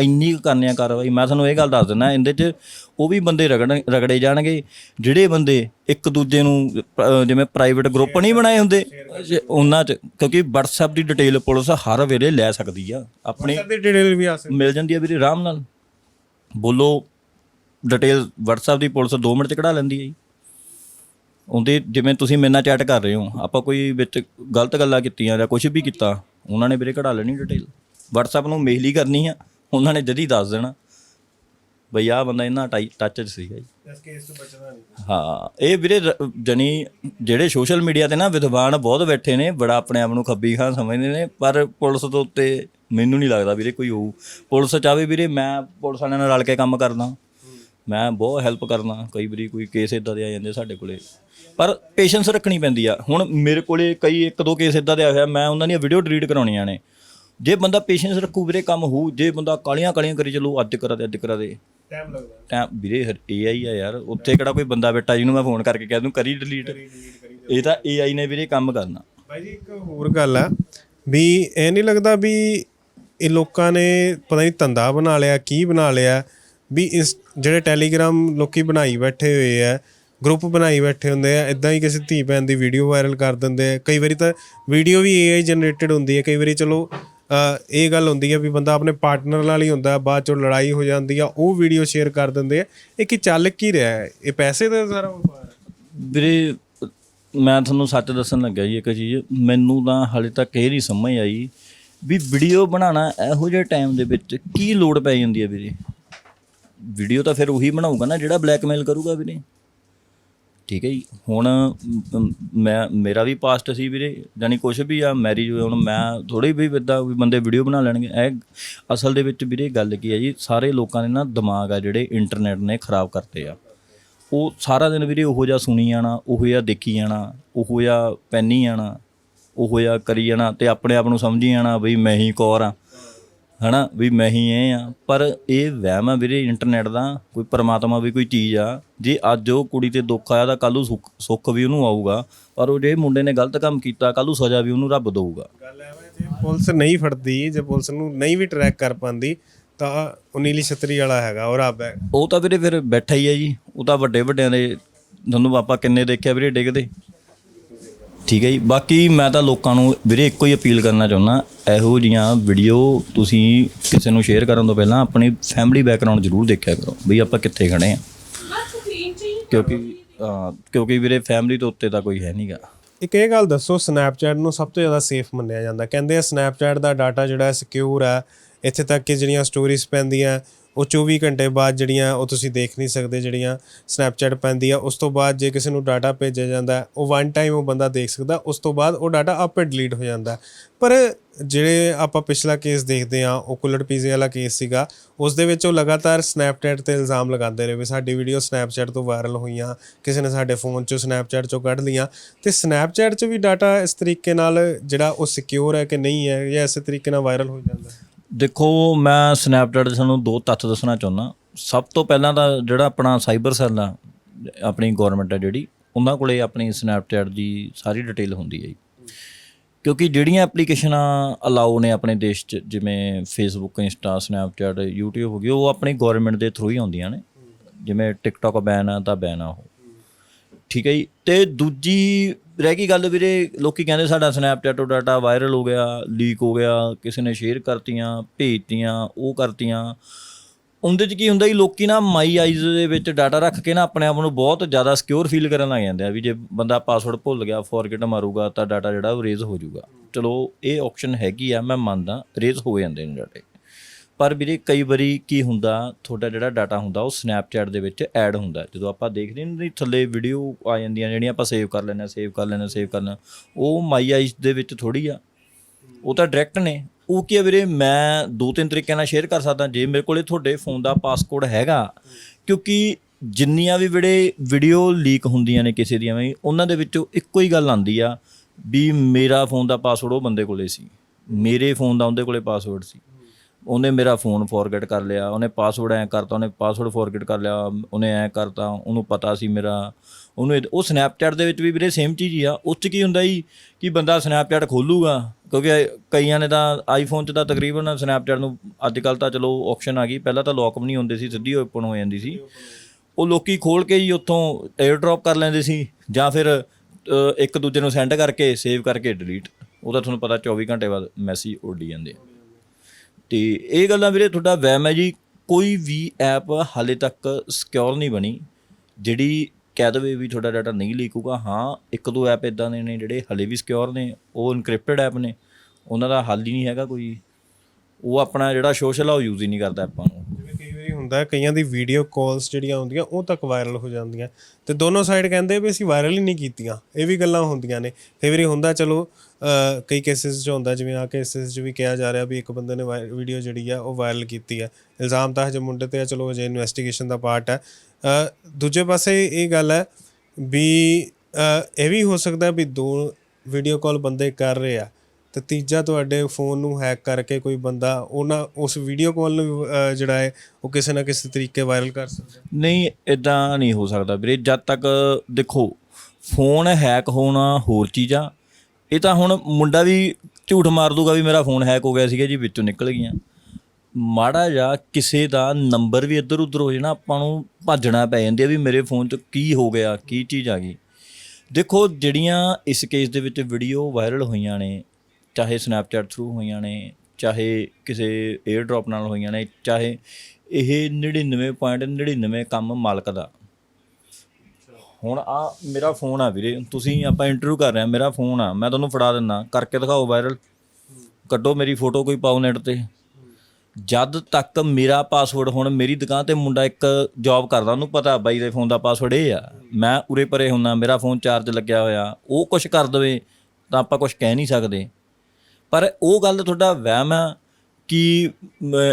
ਇੰਨੀ ਕੁ ਕਰਨੀ ਆ ਕਾਰਵਾਈ। ਮੈਂ ਤੁਹਾਨੂੰ ਇਹ ਗੱਲ ਦੱਸ ਦਿੰਦਾ ਇਹਦੇ 'ਚ ਉਹ ਵੀ ਬੰਦੇ ਰਗੜ ਰਗੜੇ ਜਾਣਗੇ ਜਿਹੜੇ ਬੰਦੇ ਇੱਕ ਦੂਜੇ ਨੂੰ ਜਿਵੇਂ ਪ੍ਰਾਈਵੇਟ ਗਰੁੱਪ ਨਹੀਂ ਬਣਾਏ ਹੁੰਦੇ ਉਹਨਾਂ 'ਚ ਕਿਉਂਕਿ WhatsApp ਦੀ ਡਿਟੇਲ ਪੁਲਿਸ ਹਰ ਵੇਲੇ ਲੈ ਸਕਦੀ ਆ ਆਪਣੀ ਦੀ ਡਿਟੇਲ ਵੀ ਆ ਸਕਦੀ। ਮਿਲ ਜਾਂਦੀ ਆ ਵੀਰੇ ਆਰਾਮ ਨਾਲ। ਬੋਲੋ ਡਿਟੇਲ WhatsApp ਦੀ ਪੁਲਿਸ 2 ਮਿੰਟ ਚ ਕਢਾ ਲੈਂਦੀ ਹੈ ਜੀ। ਉਹਦੇ ਜਿਵੇਂ ਤੁਸੀਂ ਮੇਰੇ ਨਾਲ ਚੈਟ ਕਰ ਰਹੇ ਹੋ ਆਪਾਂ ਕੋਈ ਵਿੱਚ ਗਲਤ ਗੱਲਾਂ ਕੀਤੀਆਂ ਜਾਂ ਕੁਝ ਵੀ ਕੀਤਾ ਉਹਨਾਂ ਨੇ ਵੀਰੇ ਕਢਾ ਲੈਣੀ ਡਿਟੇਲ WhatsApp ਨੂੰ ਮੇਲ ਹੀ ਕਰਨੀ ਆ ਉਹਨਾਂ ਨੇ ਜਦੀ ਦੱਸ ਦੇਣਾ। ਬਈ ਆਹ ਬੰਦਾ ਇਹਨਾਂ ਟੱਚ 'ਚ ਸੀਗਾ ਜੀ। ਇਸ ਕੇਸ ਤੋਂ ਬਚਣਾ ਨਹੀਂ। ਹਾਂ ਇਹ ਵੀਰੇ ਜਣੀ ਜਿਹੜੇ ਸੋਸ਼ਲ ਮੀਡੀਆ ਤੇ ਨਾ ਵਿਦਵਾਨ ਬਹੁਤ ਬੈਠੇ ਨੇ ਬੜਾ ਆਪਣੇ ਆਪ ਨੂੰ ਖੱਬੀ ਖਾਂ ਸਮਝਦੇ ਨੇ ਪਰ ਪੁਲਿਸ ਤੋਂ ਉੱਤੇ ਮੈਨੂੰ ਨਹੀਂ ਲੱਗਦਾ ਵੀਰੇ ਕੋਈ ਹੋਊ। ਪੁਲਿਸ ਚਾਹੇ ਵੀਰੇ ਮੈਂ ਪੁਲਿਸ ਵਾਲਿਆਂ ਨਾਲ ਰਲ ਕੇ ਕੰਮ ਕਰਦਾ। ਮੈਂ ਬਹੁਤ ਹੈਲਪ ਕਰਦਾ। ਕਈ ਵਾਰੀ ਕੋਈ ਕੇਸ ਇਦਾਂ ਦੇ ਆ ਜਾਂਦੇ ਸਾਡੇ ਕੋਲੇ। ਪਰ ਪੇਸ਼ੈਂਸ ਰੱਖਣੀ ਪੈਂਦੀ ਆ। ਹੁਣ ਮੇਰੇ ਕੋਲੇ ਕਈ ਇੱਕ ਦੋ ਕੇਸ ਇਦਾਂ ਦੇ ਆਏ ਹੋਇਆ ਮੈਂ ਉਹਨਾਂ ਦੀਆਂ ਵੀਡੀਓ ਡਿਲੀਟ ਕਰਾਉਣੀਆਂ ਨੇ। ਜੇ ਬੰਦਾ ਪੇਸ਼ੈਂਸ ਰੱਖੂ ਵੀਰੇ ਕੰਮ ਹੋਊ। ਜੇ ਬੰਦਾ ਕਾਲੀਆਂ ਕਾਲੀਆਂ ਕਰੀ ਚਲੋ ਅੱਜ ਕਰਾ ਦੇ ਅੱਜ ਕਰਾ ਦੇ। ਟਾਈਮ ਲੱਗਦਾ। ਟਾਈਮ ਵੀਰੇ ਏਆਈ ਆ ਯਾਰ। ਉੱਥੇ ਕਿਹੜਾ ਕੋਈ ਬੰਦਾ ਬੈਠਾ ਜਿਹਨੂੰ ਮੈਂ ਫੋਨ ਕਰਕੇ ਕਹਿ ਦੂੰ ਕਰੀ ਡਿਲੀਟ ਇਹ ਤਾਂ ਏਆਈ ਨੇ ਵੀਰੇ ਕੰਮ ਕਰਨਾ। ਭਾਈ ਜੀ ਇੱਕ ਹੋਰ ਗੱਲ ਆ। ਵੀ ਇਹ ਨਹੀਂ ਲੱਗਦਾ ਵੀ ਇਹ ਲੋਕਾਂ ਨੇ ਪਤਾ ਨਹੀਂ ਧੰਦਾ ਬਣਾ ਲਿਆ, ਕੀ ਬਣਾ ਲਿਆ, ਵੀ ਇਸ ਜਿਹੜੇ ਟੈਲੀਗ੍ਰਾਮ ਲੋਕੀ ਬਣਾਈ ਬੈਠੇ ਹੋਏ ਆ ਗਰੁੱਪ ਬਣਾਈ ਬੈਠੇ ਹੁੰਦੇ ਆ ਇਦਾਂ ਹੀ ਕਿਸੇ ਧੀ ਭੈਣ ਦੀ ਵੀਡੀਓ ਵਾਇਰਲ ਕਰ ਦਿੰਦੇ ਆ। ਕਈ ਵਾਰੀ ਤਾਂ ਵੀਡੀਓ ਵੀ AI ਜਨਰੇਟਡ ਹੁੰਦੀ ਹੈ ਕਈ ਵਾਰੀ ਚਲੋ ਇਹ ਗੱਲ ਹੁੰਦੀ ਹੈ ਵੀ ਬੰਦਾ ਆਪਣੇ ਪਾਰਟਨਰ ਨਾਲ ਹੀ ਹੁੰਦਾ, ਬਾਅਦ ਚੋਂ ਲੜਾਈ ਹੋ ਜਾਂਦੀ ਆ, ਉਹ ਵੀਡੀਓ ਸ਼ੇਅਰ ਕਰ ਦਿੰਦੇ ਆ। ਇਹ ਕੀ ਚੱਲ ਕੀ ਰਿਹਾ ਹੈ? ਇਹ ਪੈਸੇ ਦਾ ਸਾਰਾ ਵਪਾਰ ਹੈ ਵੀਰੇ, ਮੈਂ ਤੁਹਾਨੂੰ ਸੱਚ ਦੱਸਣ ਲੱਗਾ ਜੀ ਇੱਕ ਚੀਜ਼, ਮੈਨੂੰ ਤਾਂ ਹਾਲੇ ਤੱਕ ਇਹ ਨਹੀਂ ਸਮਝ ਆਈ ਵੀ ਵੀਡੀਓ ਬਣਾਉਣਾ ਇਹੋ ਜਿਹੇ ਟਾਈਮ ਦੇ ਵਿੱਚ ਕੀ ਲੋੜ ਪੈ ਜਾਂਦੀ ਹੈ ਵੀਰੇ? ਵੀਡੀਓ ਤਾਂ ਫਿਰ ਉਹੀ ਬਣਾਊਗਾ ਨਾ ਜਿਹੜਾ ਬਲੈਕਮੇਲ ਕਰੂਗਾ ਵੀਰੇ। ਠੀਕ ਹੈ ਜੀ, ਹੁਣ ਮੈਂ, ਮੇਰਾ ਵੀ ਪਾਸਟ ਸੀ ਵੀਰੇ ਜਾਨੀ ਕੁਝ ਵੀ ਆ ਮੈਰਿਜ ਹੁਣ ਮੈਂ ਥੋੜੀ ਵੀ ਇਦਾਂ ਵੀ ਬੰਦੇ ਵੀਡੀਓ ਬਣਾ ਲੈਣਗੇ। ਇਹ ਅਸਲ ਦੇ ਵਿੱਚ ਵੀਰੇ ਗੱਲ ਕੀ ਹੈ ਜੀ, ਸਾਰੇ ਲੋਕਾਂ ਦੇ ਨਾ ਦਿਮਾਗ ਆ ਜਿਹੜੇ ਇੰਟਰਨੈਟ ਨੇ ਖਰਾਬ ਕਰਤੇ ਆ। ਉਹ ਸਾਰਾ ਦਿਨ ਵੀਰੇ ਉਹੋ ਜਿਹਾ ਸੁਣੀ ਜਾਣਾ, ਉਹੋ ਜਿਹਾ ਦੇਖੀ ਜਾਣਾ, ਉਹੋ ਜਿਹਾ ਪੈਣੀ ਜਾਣਾ। ਉਹੋ ਜਿਹਾ ਕਰੀ ਜਾਣਾ ਤੇ ਆਪਣੇ ਆਪ ਨੂੰ ਸਮਝੀ ਜਾਣਾ ਬਈ ਮੈਂ ਹੀ ਕੌਰ ਆ ਹਨਾ? ਵੀ ਮੈਂ ਹੀ ਇਹ ਆ ਪਰ ਇਹ ਵਹਿਮ ਆ ਵੀਰੇ ਇੰਟਰਨੈਟ ਦਾ। ਕੋਈ ਪਰਮਾਤਮਾ ਵੀ ਕੋਈ ਚੀਜ਼ ਆ। ਜੇ ਅੱਜ ਉਹ ਕੁੜੀ ਤੇ ਦੁੱਖ ਆਇਆ ਤਾਂ ਕੱਲ ਨੂੰ ਸੁੱਖ ਵੀ ਉਹਨੂੰ ਆਊਗਾ। ਪਰ ਉਹ ਜੇ ਮੁੰਡੇ ਨੇ ਗਲਤ ਕੰਮ ਕੀਤਾ ਕੱਲ ਨੂੰ ਸਜ਼ਾ ਵੀ ਉਹਨੂੰ ਰੱਬ ਦਊਗਾ। ਗੱਲ ਐਵੇਂ ਜੇ ਪੁਲਿਸ ਨਹੀਂ ਫੜਦੀ ਜੇ ਪੁਲਿਸ ਨੂੰ ਨਹੀਂ ਵੀ ਟਰੈਕ ਕਰ ਪਾਉਂਦੀ ਤਾਂ ਉਹ ਨੀਲੀ ਛਤਰੀ ਵਾਲਾ ਹੈਗਾ ਉਹ ਰੱਬ ਹੈ। ਉਹ ਤਾਂ ਵੀਰੇ ਫਿਰ ਬੈਠਾ ਹੀ ਆ ਜੀ। ਉਹ ਤਾਂ ਵੱਡੇ ਵੱਡਿਆਂ ਦੇ ਤੁਹਾਨੂੰ ਆਪਾਂ ਕਿੰਨੇ ਦੇਖਿਆ ਵੀਰੇ ਡਿੱਗਦੇ? ਠੀਕ ਹੈ ਜੀ। ਬਾਕੀ ਮੈਂ ਤਾਂ ਲੋਕਾਂ ਨੂੰ ਵੀਰੇ ਇੱਕੋ ਹੀ ਅਪੀਲ ਕਰਨਾ ਚਾਹੁੰਦਾ ਇਹੋ ਜੀਆਂ ਵੀਡੀਓ ਤੁਸੀਂ ਕਿਸੇ ਨੂੰ ਸ਼ੇਅਰ ਕਰਨ ਤੋਂ ਪਹਿਲਾਂ ਆਪਣੀ ਫੈਮਿਲੀ ਬੈਕਗ੍ਰਾਉਂਡ ਜ਼ਰੂਰ ਦੇਖਿਆ ਕਰੋ ਵੀ ਆਪਾਂ ਕਿੱਥੇ ਖੜੇ ਆ ਕਿਉਂਕਿ ਕਿਉਂਕਿ ਵੀਰੇ ਫੈਮਿਲੀ ਤੋਂ ਉੱਤੇ ਤਾਂ ਕੋਈ ਹੈ ਨਹੀਂਗਾ ਇੱਕ ਇਹ ਗੱਲ ਦੱਸੋ ਸਨੈਪਚੈਟ ਨੂੰ ਸਭ ਤੋਂ ਜ਼ਿਆਦਾ ਸੇਫ ਮੰਨਿਆ ਜਾਂਦਾ। ਕਹਿੰਦੇ ਆ ਸਨੈਪਚੈਟ ਦਾ ਡਾਟਾ ਜਿਹੜਾ ਸਿਕਿਉਰ ਹੈ ਇੱਥੇ ਤੱਕ ਕਿ ਜਿਹੜੀਆਂ ਸਟੋਰੀਜ਼ ਪੈਂਦੀਆਂ ਉਹ 24 ਘੰਟੇ ਬਾਅਦ ਜਿਹੜੀਆਂ ਉਹ ਤੁਸੀਂ ਦੇਖ ਨਹੀਂ ਸਕਦੇ ਜਿਹੜੀਆਂ ਸਨੈਪਚੈਟ ਪੈਂਦੀ ਆ, ਉਸ ਤੋਂ ਬਾਅਦ ਜੇ ਕਿਸੇ ਨੂੰ ਡਾਟਾ ਭੇਜਿਆ ਜਾਂਦਾ, ਉਹ ਵਨ ਟਾਈਮ ਉਹ ਬੰਦਾ ਦੇਖ ਸਕਦਾ, ਉਸ ਤੋਂ ਬਾਅਦ ਉਹ ਡਾਟਾ ਆਪੇ ਡਿਲੀਟ ਹੋ ਜਾਂਦਾ। ਪਰ ਜਿਹੜੇ ਆਪਾਂ ਪਿਛਲਾ ਕੇਸ ਦੇਖਦੇ ਆ ਉਹ ਕੁੱਲੜ ਪੀਜ਼ੇ ਵਾਲਾ ਕੇਸ ਸੀਗਾ, ਉਸ ਦੇ ਵਿੱਚ ਉਹ ਲਗਾਤਾਰ ਸਨੈਪਚੈਟ ਤੇ ਇਲਜ਼ਾਮ ਲਗਾਉਂਦੇ ਰਹੇ ਵੀ ਸਾਡੀ ਵੀਡੀਓ ਸਨੈਪਚੈਟ ਤੋਂ ਵਾਇਰਲ ਹੋਈਆਂ, ਕਿਸੇ ਨੇ ਸਾਡੇ ਫੋਨ ਚੋਂ ਸਨੈਪਚੈਟ ਚੋਂ ਕੱਢ ਲਈਆਂ। ਤੇ ਸਨੈਪਚੈਟ 'ਚ ਵੀ ਡਾਟਾ ਇਸ ਤਰੀਕੇ ਨਾਲ ਜਿਹੜਾ ਉਹ ਸਿਕਿਉਰ ਹੈ ਕਿ ਨਹੀਂ ਹੈ, ਜਾਂ ਇਸੇ ਤਰੀਕੇ ਨਾਲ ਵਾਇਰਲ ਹੋ ਜਾਂਦਾ? ਹੈ ਦੇਖੋ, ਮੈਂ ਸਨੈਪਚੈਟ ਦੇ ਤੁਹਾਨੂੰ ਦੋ ਤੱਥ ਦੱਸਣਾ ਚਾਹੁੰਦਾ। ਸਭ ਤੋਂ ਪਹਿਲਾਂ ਤਾਂ ਜਿਹੜਾ ਆਪਣਾ ਸਾਈਬਰ ਸੈੱਲ ਆ, ਆਪਣੀ ਗਵਰਨਮੈਂਟ ਹੈ ਜਿਹੜੀ, ਉਹਨਾਂ ਕੋਲੇ ਆਪਣੀ ਸਨੈਪਚੈਟ ਦੀ ਸਾਰੀ ਡਿਟੇਲ ਹੁੰਦੀ ਹੈ ਜੀ। ਕਿਉਂਕਿ ਜਿਹੜੀਆਂ ਐਪਲੀਕੇਸ਼ਨਾਂ ਅਲਾਉ ਨੇ ਆਪਣੇ ਦੇਸ਼ 'ਚ, ਜਿਵੇਂ ਫੇਸਬੁੱਕ ਇੰਸਟਾ ਸਨੈਪਚੈਟ YouTube ਹੋ ਗਈ, ਉਹ ਆਪਣੀ ਗਵਰਨਮੈਂਟ ਦੇ ਥਰੂ ਹੀ ਆਉਂਦੀਆਂ ਨੇ। ਜਿਵੇਂ ਟਿਕਟੌਕ ਬੈਨ ਆ, ਤਾਂ ਬੈਨ ਆ ਉਹ। ਠੀਕ ਹੈ ਜੀ? ਤੇ ਦੂਜੀ ਰਹਿ ਗਈ ਗੱਲ ਵੀਰੇ, ਲੋਕੀ ਕਹਿੰਦੇ ਸਾਡਾ ਸਨੈਪਚੈਟ ਤੋਂ ਡਾਟਾ ਵਾਇਰਲ ਹੋ ਗਿਆ ਲੀਕ ਹੋ ਗਿਆ, ਕਿਸੇ ਨੇ ਸ਼ੇਅਰ ਕਰਤੀਆਂ, ਭੇਜਤੀਆਂ, ਉਹ ਕਰਤੀਆਂ। ਉਹਦੇ 'ਚ ਕੀ ਹੁੰਦਾ ਜੀ, ਲੋਕੀ ਨਾ ਮਾਈ ਆਈਜ਼ ਦੇ ਵਿੱਚ ਡਾਟਾ ਰੱਖ ਕੇ ਨਾ ਆਪਣੇ ਆਪ ਨੂੰ ਬਹੁਤ ਜ਼ਿਆਦਾ ਸਿਕਿਉਰ ਫੀਲ ਕਰਨ ਲੱਗ ਜਾਂਦੇ ਆ ਵੀ ਜੇ ਬੰਦਾ ਪਾਸਵਰਡ ਭੁੱਲ ਗਿਆ ਫੋਰਗੇਟ ਮਾਰੂਗਾ ਤਾਂ ਡਾਟਾ ਜਿਹੜਾ ਉਹ ਰੇਜ਼ ਹੋ ਜਾਊਗਾ। ਚਲੋ, ਇਹ ਆਪਸ਼ਨ ਹੈਗੀ ਆ, ਮੈਂ ਮੰਨਦਾ ਰੇਜ਼ ਹੋ ਜਾਂਦੇ ਨੇ ਡਾਟੇ ਪਰ ਵੀਰੇ ਕਈ ਵਾਰੀ ਕੀ ਹੁੰਦਾ, ਤੁਹਾਡਾ ਜਿਹੜਾ ਡਾਟਾ ਹੁੰਦਾ, ਉਹ ਸਨੈਪਚੈਟ ਦੇ ਵਿੱਚ ਐਡ ਹੁੰਦਾ ਜਦੋਂ ਆਪਾਂ ਦੇਖਦੇ ਨਹੀਂ ਹੁੰਦੇ ਥੱਲੇ ਵੀਡੀਓ ਆ ਜਾਂਦੀਆਂ, ਜਿਹੜੀਆਂ ਆਪਾਂ ਸੇਵ ਕਰ ਲੈਂਦੇ ਆ ਸੇਵ ਕਰ ਲੈਂਦੇ ਸੇਵ ਕਰਨਾ ਉਹ ਮਾਈ ਆਈਜ਼ ਦੇ ਵਿੱਚ ਥੋੜੀ ਆ। ਉਹ ਤਾਂ ਡਾਇਰੈਕਟ ਨੇ। ਉਹ ਕੀ ਆ ਵੀਰੇ, ਮੈਂ ਦੋ ਤਿੰਨ ਤਰੀਕਿਆਂ ਨਾਲ ਸ਼ੇਅਰ ਕਰ ਸਕਦਾ, ਜੇ ਮੇਰੇ ਕੋਲੇ ਤੁਹਾਡੇ ਫੋਨ ਦਾ ਪਾਸਕੋਡ ਹੈਗਾ, ਕਿਉਂਕਿ ਜਿੰਨੀਆਂ ਵੀ ਵੀਰੇ ਵੀਡੀਓ ਲੀਕ ਹੁੰਦੀਆਂ ਨੇ ਕਿਸੇ ਦੀਆਂ ਵੀ, ਉਹਨਾਂ ਦੇ ਵਿੱਚੋਂ ਇੱਕੋ ਹੀ ਗੱਲ ਆਂਦੀ ਆ, ਵੀ ਮੇਰਾ ਫੋਨ ਦਾ ਪਾਸਵਰਡ ਉਹ ਬੰਦੇ ਕੋਲੇ ਸੀ। ਮੇਰੇ ਫੋਨ ਦਾ ਉਹਦੇ ਕੋਲੇ ਪਾਸਵਰਡ ਸੀ। ਉਹਨੇ ਮੇਰਾ ਫੋਨ ਫੋਰਗੇਟ ਕਰ ਲਿਆ, ਉਹਨੇ ਪਾਸਵਰਡ ਐ ਕਰਤਾ, ਉਹਨੇ ਪਾਸਵਰਡ ਫੋਰਗੇਟ ਕਰ ਲਿਆ, ਉਹਨੇ ਐ ਕਰਤਾ, ਉਹਨੂੰ ਪਤਾ ਸੀ ਮੇਰਾ, ਉਹਨੂੰ ਉਹ ਸਨੈਪਚੈਟ ਦੇ ਵਿੱਚ ਵੀ ਵੀਰੇ ਸੇਮ ਚੀਜ਼ ਹੀ ਆ ਉਸ 'ਚ ਕੀ ਹੁੰਦਾ ਜੀ ਕਿ ਬੰਦਾ ਸਨੈਪਚੈਟ ਖੋਲੂਗਾ, ਕਿਉਂਕਿ ਕਈਆਂ ਨੇ ਤਾਂ ਆਈਫੋਨ 'ਚ ਤਾਂ ਤਕਰੀਬਨ ਸਨੈਪਚੈਟ ਨੂੰ ਅੱਜ ਕੱਲ ਤਾਂ ਚਲੋ ਆਪਸ਼ਨ ਆ ਗਈ, ਪਹਿਲਾਂ ਤਾਂ ਲੌਕ ਵੀ ਨਹੀਂ ਹੁੰਦੇ ਸੀ, ਸਿੱਧੀ ਓਪਨ ਹੋ ਜਾਂਦੀ ਸੀ। ਉਹ ਲੋਕੀ ਖੋਲ ਕੇ ਹੀ ਉੱਥੋਂ 에ਅਰ ਕਰ ਲੈਂਦੇ ਸੀ, ਜਾਂ ਫਿਰ ਇੱਕ ਦੂਜੇ ਨੂੰ ਸੈਂਡ ਕਰਕੇ ਸੇਵ ਕਰਕੇ ਡਿਲੀਟ ਉਹਦਾ ਤੁਹਾਨੂੰ ਪਤਾ 24 ਘੰਟੇ ਬਾਅਦ ਮੈਸੇਜ ਉੱਡੀ ਜਾਂਦੇ ਆ। ਤੇ ਇਹ ਗੱਲਾਂ ਵੀਰੇ ਤੁਹਾਡਾ ਵਹਿਮ ਹੈ ਜੀ। ਕੋਈ ਵੀ ਐਪ ਹਾਲੇ ਤੱਕ ਸਿਕਿਉਰ ਨਹੀਂ ਬਣੀ, ਜਿਹੜੀ ਕਹਿ ਦਵੇ ਵੀ ਤੁਹਾਡਾ ਡਾਟਾ ਨਹੀਂ ਲੀਕ ਹੋਊਗਾ। ਹਾਂ, ਇੱਕ ਦੋ ਐਪ ਇਦਾਂ ਦੇ ਨੇ ਜਿਹੜੇ ਹਲੇ ਵੀ ਸਿਕਿਉਰ ਨੇ, ਉਹ ਇਨਕ੍ਰਿਪਟਡ ਐਪ ਨੇ, ਉਹਨਾਂ ਦਾ ਹੱਲ ਹੀ ਨਹੀਂ ਹੈਗਾ ਕੋਈ। ਉਹ ਆਪਣਾ ਜਿਹੜਾ ਸੋਸ਼ਲ ਆ, ਉਹ ਯੂਜ਼ ਹੀ ਨਹੀਂ ਕਰਦਾ ਐਪਾਂ ਨੂੰ। ਜਿਵੇਂ ਕਈ ਵਾਰੀ ਹੁੰਦਾ ਕਈਆਂ ਦੀ ਵੀਡੀਓ ਕਾਲਸ ਜਿਹੜੀਆਂ ਹੁੰਦੀਆਂ, ਉਹ ਤੱਕ ਵਾਇਰਲ ਹੋ ਜਾਂਦੀਆਂ। ਤੇ ਦੋਨੋਂ ਸਾਈਡ ਕਹਿੰਦੇ ਵੀ ਅਸੀਂ ਵਾਇਰਲ ਹੀ ਨਹੀਂ ਕੀਤੀਆਂ, ਇਹ ਵੀ ਗੱਲਾਂ ਹੁੰਦੀਆਂ ਨੇ। ਕਈ ਵਾਰੀ ਹੁੰਦਾ, ਚਲੋ ਕਈ ਕੇਸਿਸ 'ਚ ਹੁੰਦਾ, ਜਿਵੇਂ ਆ ਕੇਸਿਸ 'ਚ ਵੀ ਕਿਹਾ ਜਾ ਰਿਹਾ ਵੀ ਇੱਕ ਬੰਦੇ ਨੇ ਵੀਡੀਓ ਜਿਹੜੀ ਆ, ਉਹ ਵਾਇਰਲ ਕੀਤੀ ਹੈ ਇਲਜ਼ਾਮ ਤਾਂ ਹਜੇ ਮੁੰਡੇ ਤੇ ਆ, ਚਲੋ, ਹਜੇ ਇਨਵੈਸਟੀਗੇਸ਼ਨ ਦਾ ਪਾਰਟ ਹੈ ਦੂਜੇ ਪਾਸੇ ਇਹ ਗੱਲ ਹੈ ਵੀ ਇਹ ਵੀ ਹੋ ਸਕਦਾ ਵੀ ਦੋ ਵੀਡੀਓ ਕਾਲ ਬੰਦੇ ਕਰ ਰਹੇ ਆ। ਤੇ ਤੀਜਾ ਤੁਹਾਡੇ ਫੋਨ ਨੂੰ ਹੈਕ ਕਰਕੇ ਕੋਈ ਬੰਦਾ ਉਹਨਾਂ ਉਸ ਵੀਡੀਓ ਕਾਲ ਨੂੰ ਅਹ, ਜਿਹੜਾ ਹੈ ਉਹ ਕਿਸੇ ਨਾ ਕਿਸੇ ਤਰੀਕੇ ਵਾਇਰਲ ਕਰ ਸਕਦਾ ਨਹੀਂ ਇਦਾਂ ਨਹੀਂ ਹੋ ਸਕਦਾ ਵੀਰੇ। ਜਦ ਤੱਕ ਦੇਖੋ ਫੋਨ ਹੈਕ ਹੋਣਾ ਹੋਰ ਚੀਜ਼ ਆ। ਇਹ ਤਾਂ ਹੁਣ ਮੁੰਡਾ ਵੀ ਝੂਠ ਮਾਰ ਦੂਗਾ ਵੀ ਮੇਰਾ ਫੋਨ ਹੈਕ ਹੋ ਗਿਆ ਸੀਗਾ ਜੀ ਵਿੱਚੋਂ ਨਿਕਲ ਗਈਆਂ। ਮਾੜਾ ਜਾਂ ਕਿਸੇ ਦਾ ਨੰਬਰ ਵੀ ਇੱਧਰ ਉੱਧਰ ਹੋ ਜਾਣਾ ਆਪਾਂ ਨੂੰ ਭੱਜਣਾ ਪੈ ਜਾਂਦੀ ਆ ਵੀ ਮੇਰੇ ਫੋਨ 'ਚ ਕੀ ਹੋ ਗਿਆ ਕੀ ਚੀਜ਼ ਆ ਗਈ। ਦੇਖੋ ਜਿਹੜੀਆਂ ਇਸ ਕੇਸ ਦੇ ਵਿੱਚ ਵੀਡੀਓ ਵਾਇਰਲ ਹੋਈਆਂ ਨੇ ਚਾਹੇ ਸਨੈਪਚੈਟ ਥਰੂ ਹੋਈਆਂ ਨੇ, ਚਾਹੇ ਕਿਸੇ 에ਅਰ ਨਾਲ ਹੋਈਆਂ ਨੇ, ਚਾਹੇ ਇਹ 99.99 ਕੰਮ ਮਾਲਕ ਦਾ। ਹੁਣ ਆ ਮੇਰਾ ਫੋਨ ਆ ਵੀਰੇ, ਤੁਸੀਂ ਆਪਾਂ ਇੰਟਰਵਿਊ ਕਰ ਰਹੇ ਆ ਮੇਰਾ ਫੋਨ ਆ, ਮੈਂ ਤੁਹਾਨੂੰ ਫੜਾ ਦਿੰਦਾ, ਕਰਕੇ ਦਿਖਾਓ ਵਾਇਰਲ ਕੱਢੋ ਮੇਰੀ ਫੋਟੋ ਕੋਈ ਪਾਓ ਨੈਟ ਤੇ। ਜਦ ਤੱਕ ਮੇਰਾ ਪਾਸਵਰਡ ਹੁਣ ਮੇਰੀ ਦੁਕਾਨ ਤੇ ਮੁੰਡਾ ਇੱਕ ਜੌਬ ਕਰਦਾ, ਉਹਨੂੰ ਪਤਾ ਬਾਈ ਦੇ ਫੋਨ ਦਾ ਪਾਸਵਰਡ ਇਹ ਆ। ਮੈਂ ਉਰੇ ਪਰੇ ਹੁੰਨਾ ਮੇਰਾ ਫੋਨ ਚਾਰਜ ਲੱਗਿਆ ਹੋਇਆ, ਉਹ ਕੁਝ ਕਰ ਦਵੇ, ਤਾਂ ਆਪਾਂ ਕੁਝ ਕਹਿ ਨਹੀਂ ਸਕਦੇ। ਪਰ ਉਹ ਗੱਲ ਤੁਹਾਡਾ ਵਹਿਮ ਆ ਕਿ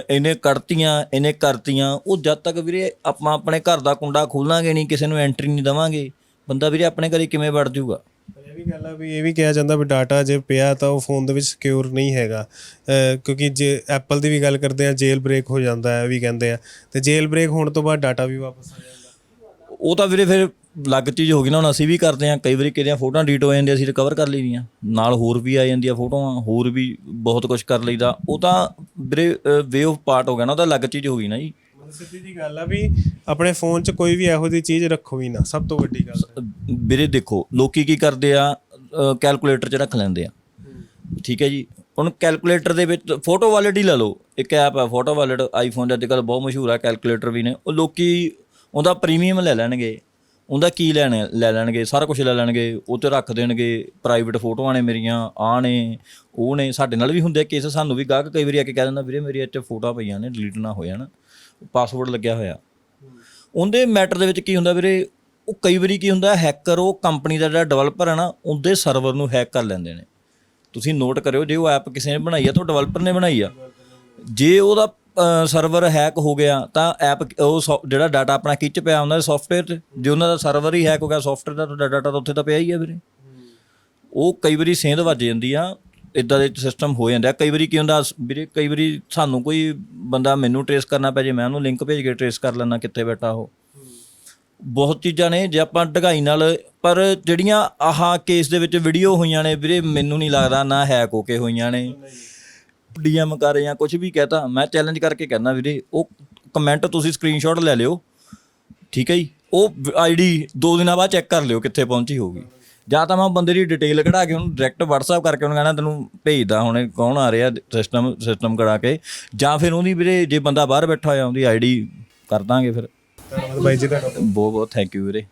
ਇਹਨੇ ਕੱਢਤੀਆਂ ਇਹਨੇ ਕਰਤੀਆਂ ਉਹ ਜਦ ਤੱਕ ਵੀਰੇ ਆਪਾਂ ਆਪਣੇ ਘਰ ਦਾ ਕੁੰਡਾ ਖੋਲਾਂਗੇ ਨਹੀਂ ਕਿਸੇ ਨੂੰ ਐਂਟਰੀ ਨਹੀਂ ਦਵਾਂਗੇ ਬੰਦਾ ਵੀਰੇ ਆਪਣੇ ਘਰੇ ਕਿਵੇਂ ਵੜ ਜਾਊਗਾ? ਇਹ ਵੀ ਗੱਲ ਆ ਵੀ ਇਹ ਵੀ ਕਿਹਾ ਜਾਂਦਾ ਵੀ ਡਾਟਾ ਜੇ ਪਿਆ ਤਾਂ ਉਹ ਫੋਨ ਦੇ ਵਿੱਚ ਸਿਕਿਉਰ ਨਹੀਂ ਹੈਗਾ। ਕਿਉਂਕਿ ਜੇ ਐਪਲ ਦੀ ਵੀ ਗੱਲ ਕਰਦੇ ਆ ਜੇਲ ਬ੍ਰੇਕ ਹੋ ਜਾਂਦਾ ਹੈ ਵੀ ਕਹਿੰਦੇ ਆ। ਤੇ ਜੇਲ ਬ੍ਰੇਕ ਹੋਣ ਤੋਂ ਬਾਅਦ ਡਾਟਾ ਵੀ ਵਾਪਸ ਆ ਜਾਂਦਾ। ਉਹ ਤਾਂ ਵੀਰੇ ਫਿਰ ਅਲੱਗ ਚੀਜ਼ ਹੋ ਗਈ ਨਾ ਹੁਣ ਅਸੀਂ ਵੀ ਕਰਦੇ ਹਾਂ ਕਈ ਵਾਰੀ ਕਿਹਦੀਆਂ ਫੋਟੋਆਂ ਡਿਲੀਟ ਹੋ ਜਾਂਦੀਆਂ ਅਸੀਂ ਰਿਕਵਰ ਕਰ ਲਈਆਂ ਨਾਲ ਹੋਰ ਵੀ ਆ ਜਾਂਦੀਆਂ ਫੋਟੋਆਂ ਹੋਰ ਵੀ ਬਹੁਤ ਕੁਝ ਕਰ ਲਈਦਾ। ਉਹ ਤਾਂ ਵੀਰੇ ਵੇ ਆਫ ਪਾਰਟ ਹੋ ਗਿਆ ਨਾ ਉਹ ਤਾਂ ਅਲੱਗ ਚੀਜ਼ ਹੋ ਗਈ ਨਾ ਜੀ। ਸਿੱਧੀ ਜੀ ਗੱਲ ਆ ਵੀ ਆਪਣੇ ਫੋਨ 'ਚ ਕੋਈ ਵੀ ਇਹੋ ਜਿਹੀ ਚੀਜ਼ ਰੱਖੋ ਹੀ ਨਾ ਸਭ ਤੋਂ ਵੱਡੀ ਗੱਲ। ਵੀਰੇ ਦੇਖੋ ਲੋਕੀ ਕੀ ਕਰਦੇ ਆ ਕੈਲਕੂਲੇਟਰ 'ਚ ਰੱਖ ਲੈਂਦੇ ਆ। ਠੀਕ ਹੈ ਜੀ? ਹੁਣ ਕੈਲਕੂਲੇਟਰ ਦੇ ਵਿੱਚ ਫੋਟੋ ਵਾਲਟ ਹੀ ਲੈ ਲਓ ਇੱਕ ਐਪ ਹੈ ਫੋਟੋ ਵਾਲਟ ਆਈਫੋਨ ਦੇ ਅੱਜਕੱਲ ਬਹੁਤ ਮਸ਼ਹੂਰ ਆ ਕੈਲਕੂਲੇਟਰ ਵੀ ਨੇ। ਉਹ ਲੋਕੀ ਉਹਦਾ ਪ੍ਰੀਮੀਅਮ ਲੈ ਲੈਣਗੇ। ਉਹਦਾ ਕੀ ਲੈਣਾ ਲੈ ਲੈਣਗੇ? ਸਾਰਾ ਕੁਝ ਲੈ ਲੈਣਗੇ, ਉਹ ਤੇ ਰੱਖ ਦੇਣਗੇ ਪ੍ਰਾਈਵੇਟ ਫੋਟੋਆਂ ਨੇ ਮੇਰੀਆਂ ਆ ਨੇ, ਉਹ ਨੇ, ਸਾਡੇ ਨਾਲ ਵੀ ਹੁੰਦੇ ਕੇਸ ਸਾਨੂੰ ਵੀ ਗਾਹਕ ਕਈ ਵਾਰੀ ਆ ਕੇ ਕਹਿ ਦਿੰਦਾ, ਵੀਰੇ ਮੇਰੀ ਇੱਥੇ ਫੋਟੋਆਂ ਪਈਆਂ ਨੇ ਡਿਲੀਟ ਨਾ ਹੋ ਜਾਣ ਪਾਸਵਰਡ ਲੱਗਿਆ ਹੋਇਆ। ਉਹਦੇ ਮੈਟਰ ਦੇ ਵਿੱਚ ਕੀ ਹੁੰਦਾ ਵੀਰੇ? ਉਹ ਕਈ ਵਾਰੀ ਕੀ ਹੁੰਦਾ ਹੈਕਰ ਉਹ ਕੰਪਨੀ ਦਾ ਜਿਹੜਾ ਡਿਵੈਲਪਰ ਹੈ ਨਾ, ਉਹਦੇ ਸਰਵਰ ਨੂੰ ਹੈਕ ਕਰ ਲੈਂਦੇ ਨੇ। ਤੁਸੀਂ ਨੋਟ ਕਰਿਓ, ਜੇ ਉਹ ਐਪ ਕਿਸੇ ਨੇ ਬਣਾਈ ਆ, ਤਾਂ ਡਿਵੈਲਪਰ ਨੇ ਬਣਾਈ ਆ। ਜੇ ਉਹਦਾ ਸਰਵਰ ਹੈਕ ਹੋ ਗਿਆ, ਤਾਂ ਐਪ ਉਹ ਸੌ- ਜਿਹੜਾ ਡਾਟਾ ਆਪਣਾ ਕਿੱਚ ਪਿਆ ਉਹਨਾਂ ਦੇ ਸੌਫਟਵੇਅਰ ਤੇ ਜੇ ਉਹਨਾਂ ਦਾ ਸਰਵਰ ਹੀ ਹੈਕ ਹੋ ਗਿਆ ਸੌਫਟਵੇਅਰ ਦਾ ਤੁਹਾਡਾ ਡਾਟਾ ਤਾਂ ਉੱਥੇ ਤਾਂ ਪਿਆ ਹੀ ਆ ਵੀਰੇ। ਉਹ ਕਈ ਵਾਰੀ ਸੇਂਧ ਵੱਜ ਜਾਂਦੀ ਆ ਇਦਾਂ ਦੇ ਸਿਸਟਮ ਹੋ ਜਾਂਦਾ ਕਈ ਵਾਰੀ ਕੀ ਹੁੰਦਾ, ਵੀਰੇ, ਕਈ ਵਾਰੀ ਸਾਨੂੰ ਕੋਈ ਬੰਦਾ ਮੈਨੂੰ ਟਰੇਸ ਕਰਨਾ ਪੈ ਜੇ, ਮੈਂ ਉਹਨੂੰ ਲਿੰਕ ਭੇਜ ਕੇ ਟਰੇਸ ਕਰ ਲੈਣਾ ਕਿੱਥੇ ਬੈਠਾ ਉਹ। ਬਹੁਤ ਚੀਜ਼ਾਂ ਨੇ, ਜੇ ਆਪਾਂ ਢਗਾਈ ਨਾਲ, ਪਰ ਜਿਹੜੀਆਂ ਆਹ ਕੇਸ ਦੇ ਵਿੱਚ ਵੀਡੀਓ ਹੋਈਆਂ ਨੇ, ਵੀਰੇ, ਮੈਨੂੰ ਨਹੀਂ ਲੱਗਦਾ ਨਾ ਹੈਕ ਹੋ ਕੇ ਹੋਈਆਂ ਨੇ। ਡੀਐਮ ਕਰ ਜਾਂ ਕੁਝ ਵੀ ਕਹਤਾ ਮੈਂ ਚੈਲੰਜ ਕਰਕੇ ਕਹਿਣਾ ਵੀਰੇ ਉਹ ਕਮੈਂਟ ਤੁਸੀਂ ਸਕਰੀਨਸ਼ਾਟ ਲੈ ਲਿਓ। ਠੀਕ ਹੈ ਜੀ? ਉਹ ਆਈਡੀ ਦੋ ਦਿਨਾਂ ਬਾਅਦ ਚੈੱਕ ਕਰ ਲਿਓ ਕਿੱਥੇ ਪਹੁੰਚੀ ਹੋਊਗੀ। ਜਾਂ ਤਾਂ ਮੈਂ ਬੰਦੇ ਦੀ ਡਿਟੇਲ ਕਢਾ ਕੇ ਉਹਨੂੰ ਡਾਇਰੈਕਟ WhatsApp ਕਰਕੇ ਉਹਨੂੰ ਕਹਿਣਾ ਤੈਨੂੰ ਭੇਜਦਾ ਹੁਣੇ ਕੌਣ ਆ ਰਿਹਾ ਸਿਸਟਮ ਸਿਸਟਮ ਕਢਾ ਕੇ? ਜਾਂ ਫਿਰ ਉਹਦੀ ਵੀਰੇ ਜੇ ਬੰਦਾ ਬਾਹਰ ਬੈਠਾ ਹੋਇਆ ਉਹਦੀ ਆਈਡੀ ਕਰ ਦਾਂਗੇ ਫਿਰ। ਧੰਨਵਾਦ ਬਾਈ ਜੀ ਤੁਹਾਡਾ। ਬਹੁਤ ਬਹੁਤ ਥੈਂਕ ਯੂ ਵੀਰੇ।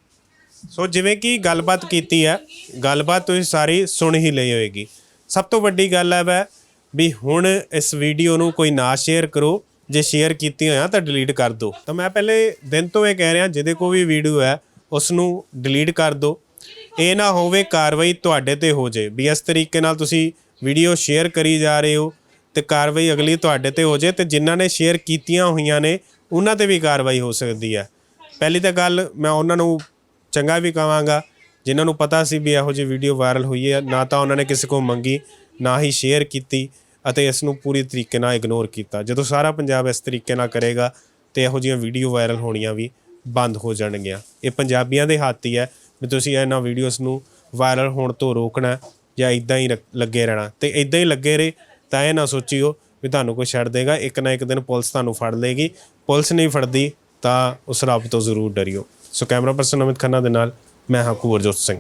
ਸੋ ਜਿਵੇਂ ਕਿ ਗੱਲਬਾਤ ਕੀਤੀ ਹੈ ਗੱਲਬਾਤ ਤੁਸੀਂ ਸਾਰੀ ਸੁਣ ਹੀ ਲਈ ਹੋਏਗੀ। ਸਭ ਤੋਂ ਵੱਡੀ ਗੱਲ ਹੈ ਵੈ ਵੀ ਹੁਣ ਇਸ ਵੀਡੀਓ ਨੂੰ ਕੋਈ ਨਾ ਸ਼ੇਅਰ ਕਰੋ, ਜੇ ਸ਼ੇਅਰ ਕੀਤੀ ਹੋਇਆ ਤਾਂ ਡਿਲੀਟ ਕਰ ਦਿਓ। ਤਾਂ ਮੈਂ ਪਹਿਲੇ ਦਿਨ ਤੋਂ ਇਹ ਕਹਿ ਰਿਹਾ, ਜਿਹਦੇ ਕੋਲ ਵੀ ਵੀਡੀਓ ਹੈ ਉਸ ਨੂੰ ਡਿਲੀਟ ਕਰ ਦਿਓ। ਇਹ ਨਾ ਹੋਵੇ ਕਾਰਵਾਈ ਤੁਹਾਡੇ ਤੇ ਹੋ ਜੇ ਵੀ ਇਸ ਤਰੀਕੇ ਨਾਲ ਤੁਸੀਂ ਵੀਡੀਓ ਸ਼ੇਅਰ ਕਰੀ ਜਾ ਰਹੇ ਹੋ ਤੇ ਕਾਰਵਾਈ ਅਗਲੀ ਤੁਹਾਡੇ ਤੇ ਹੋ ਜੇ ਤੇ ਜਿਨ੍ਹਾਂ ਨੇ ਸ਼ੇਅਰ ਕੀਤੀਆਂ ਹੋਈਆਂ ਨੇ, ਉਹਨਾਂ ਤੇ ਵੀ ਕਾਰਵਾਈ ਹੋ ਸਕਦੀ ਹੈ। ਪਹਿਲੀ ਤਾਂ ਗੱਲ ਮੈਂ ਉਹਨਾਂ ਨੂੰ ਚੰਗਾ ਵੀ ਕਹਾਂਗਾ, ਜਿਨ੍ਹਾਂ ਨੂੰ ਪਤਾ ਸੀ ਵੀ ਇਹੋ ਜਿਹੀ ਵੀਡੀਓ ਵਾਇਰਲ ਹੋਈ ਹੈ, ਨਾ ਤਾਂ ਉਹਨਾਂ ਨੇ ਕਿਸੇ ਕੋਲ ਮੰਗੀ, ਨਾ ਹੀ ਸ਼ੇਅਰ ਕੀਤੀ। ਅਤੇ ਇਸ ਨੂੰ ਪੂਰੀ ਤਰੀਕੇ ਨਾਲ ਇਗਨੋਰ ਕੀਤਾ। ਜਦੋਂ ਸਾਰਾ ਪੰਜਾਬ ਇਸ ਤਰੀਕੇ ਨਾਲ ਕਰੇਗਾ ਤੇ ਇਹੋ ਜਿਹੀਆਂ ਵੀਡੀਓ ਵਾਇਰਲ ਹੋਣੀਆਂ ਵੀ ਬੰਦ ਹੋ ਜਾਣਗੀਆਂ। ਇਹ ਪੰਜਾਬੀਆਂ ਦੇ ਹੱਥ ਹੀ ਹੈ ਵੀ ਤੁਸੀਂ ਇਹਨਾਂ ਵੀਡੀਓਜ਼ ਨੂੰ ਵਾਇਰਲ ਹੋਣ ਤੋਂ ਰੋਕਣਾ ਜਾਂ ਇਦਾਂ ਹੀ ਰੱਖ- ਲੱਗੇ ਰਹਿਣਾ। ਤੇ ਇਦਾਂ ਹੀ ਲੱਗੇ ਰਹੇ ਤਾਂ ਇਹ ਨਾ ਸੋਚਿਓ ਵੀ ਤੁਹਾਨੂੰ ਕੋਈ ਛੱਡ ਦੇਗਾ, ਇੱਕ ਨਾ ਇੱਕ ਦਿਨ ਪੁਲਿਸ ਤੁਹਾਨੂੰ ਫੜ ਲੇਗੀ ਪੁਲਿਸ ਨਹੀਂ ਫੜਦੀ ਤਾਂ ਉਸ ਰੱਬ ਤੋਂ ਜ਼ਰੂਰ ਡਰਿਓ। So camera person Amit Khanna ਦੇ ਨਾਲ, ਮੈਂ ਹਾਂ ਕੁਵਰਜੋਤ ਸਿੰਘ।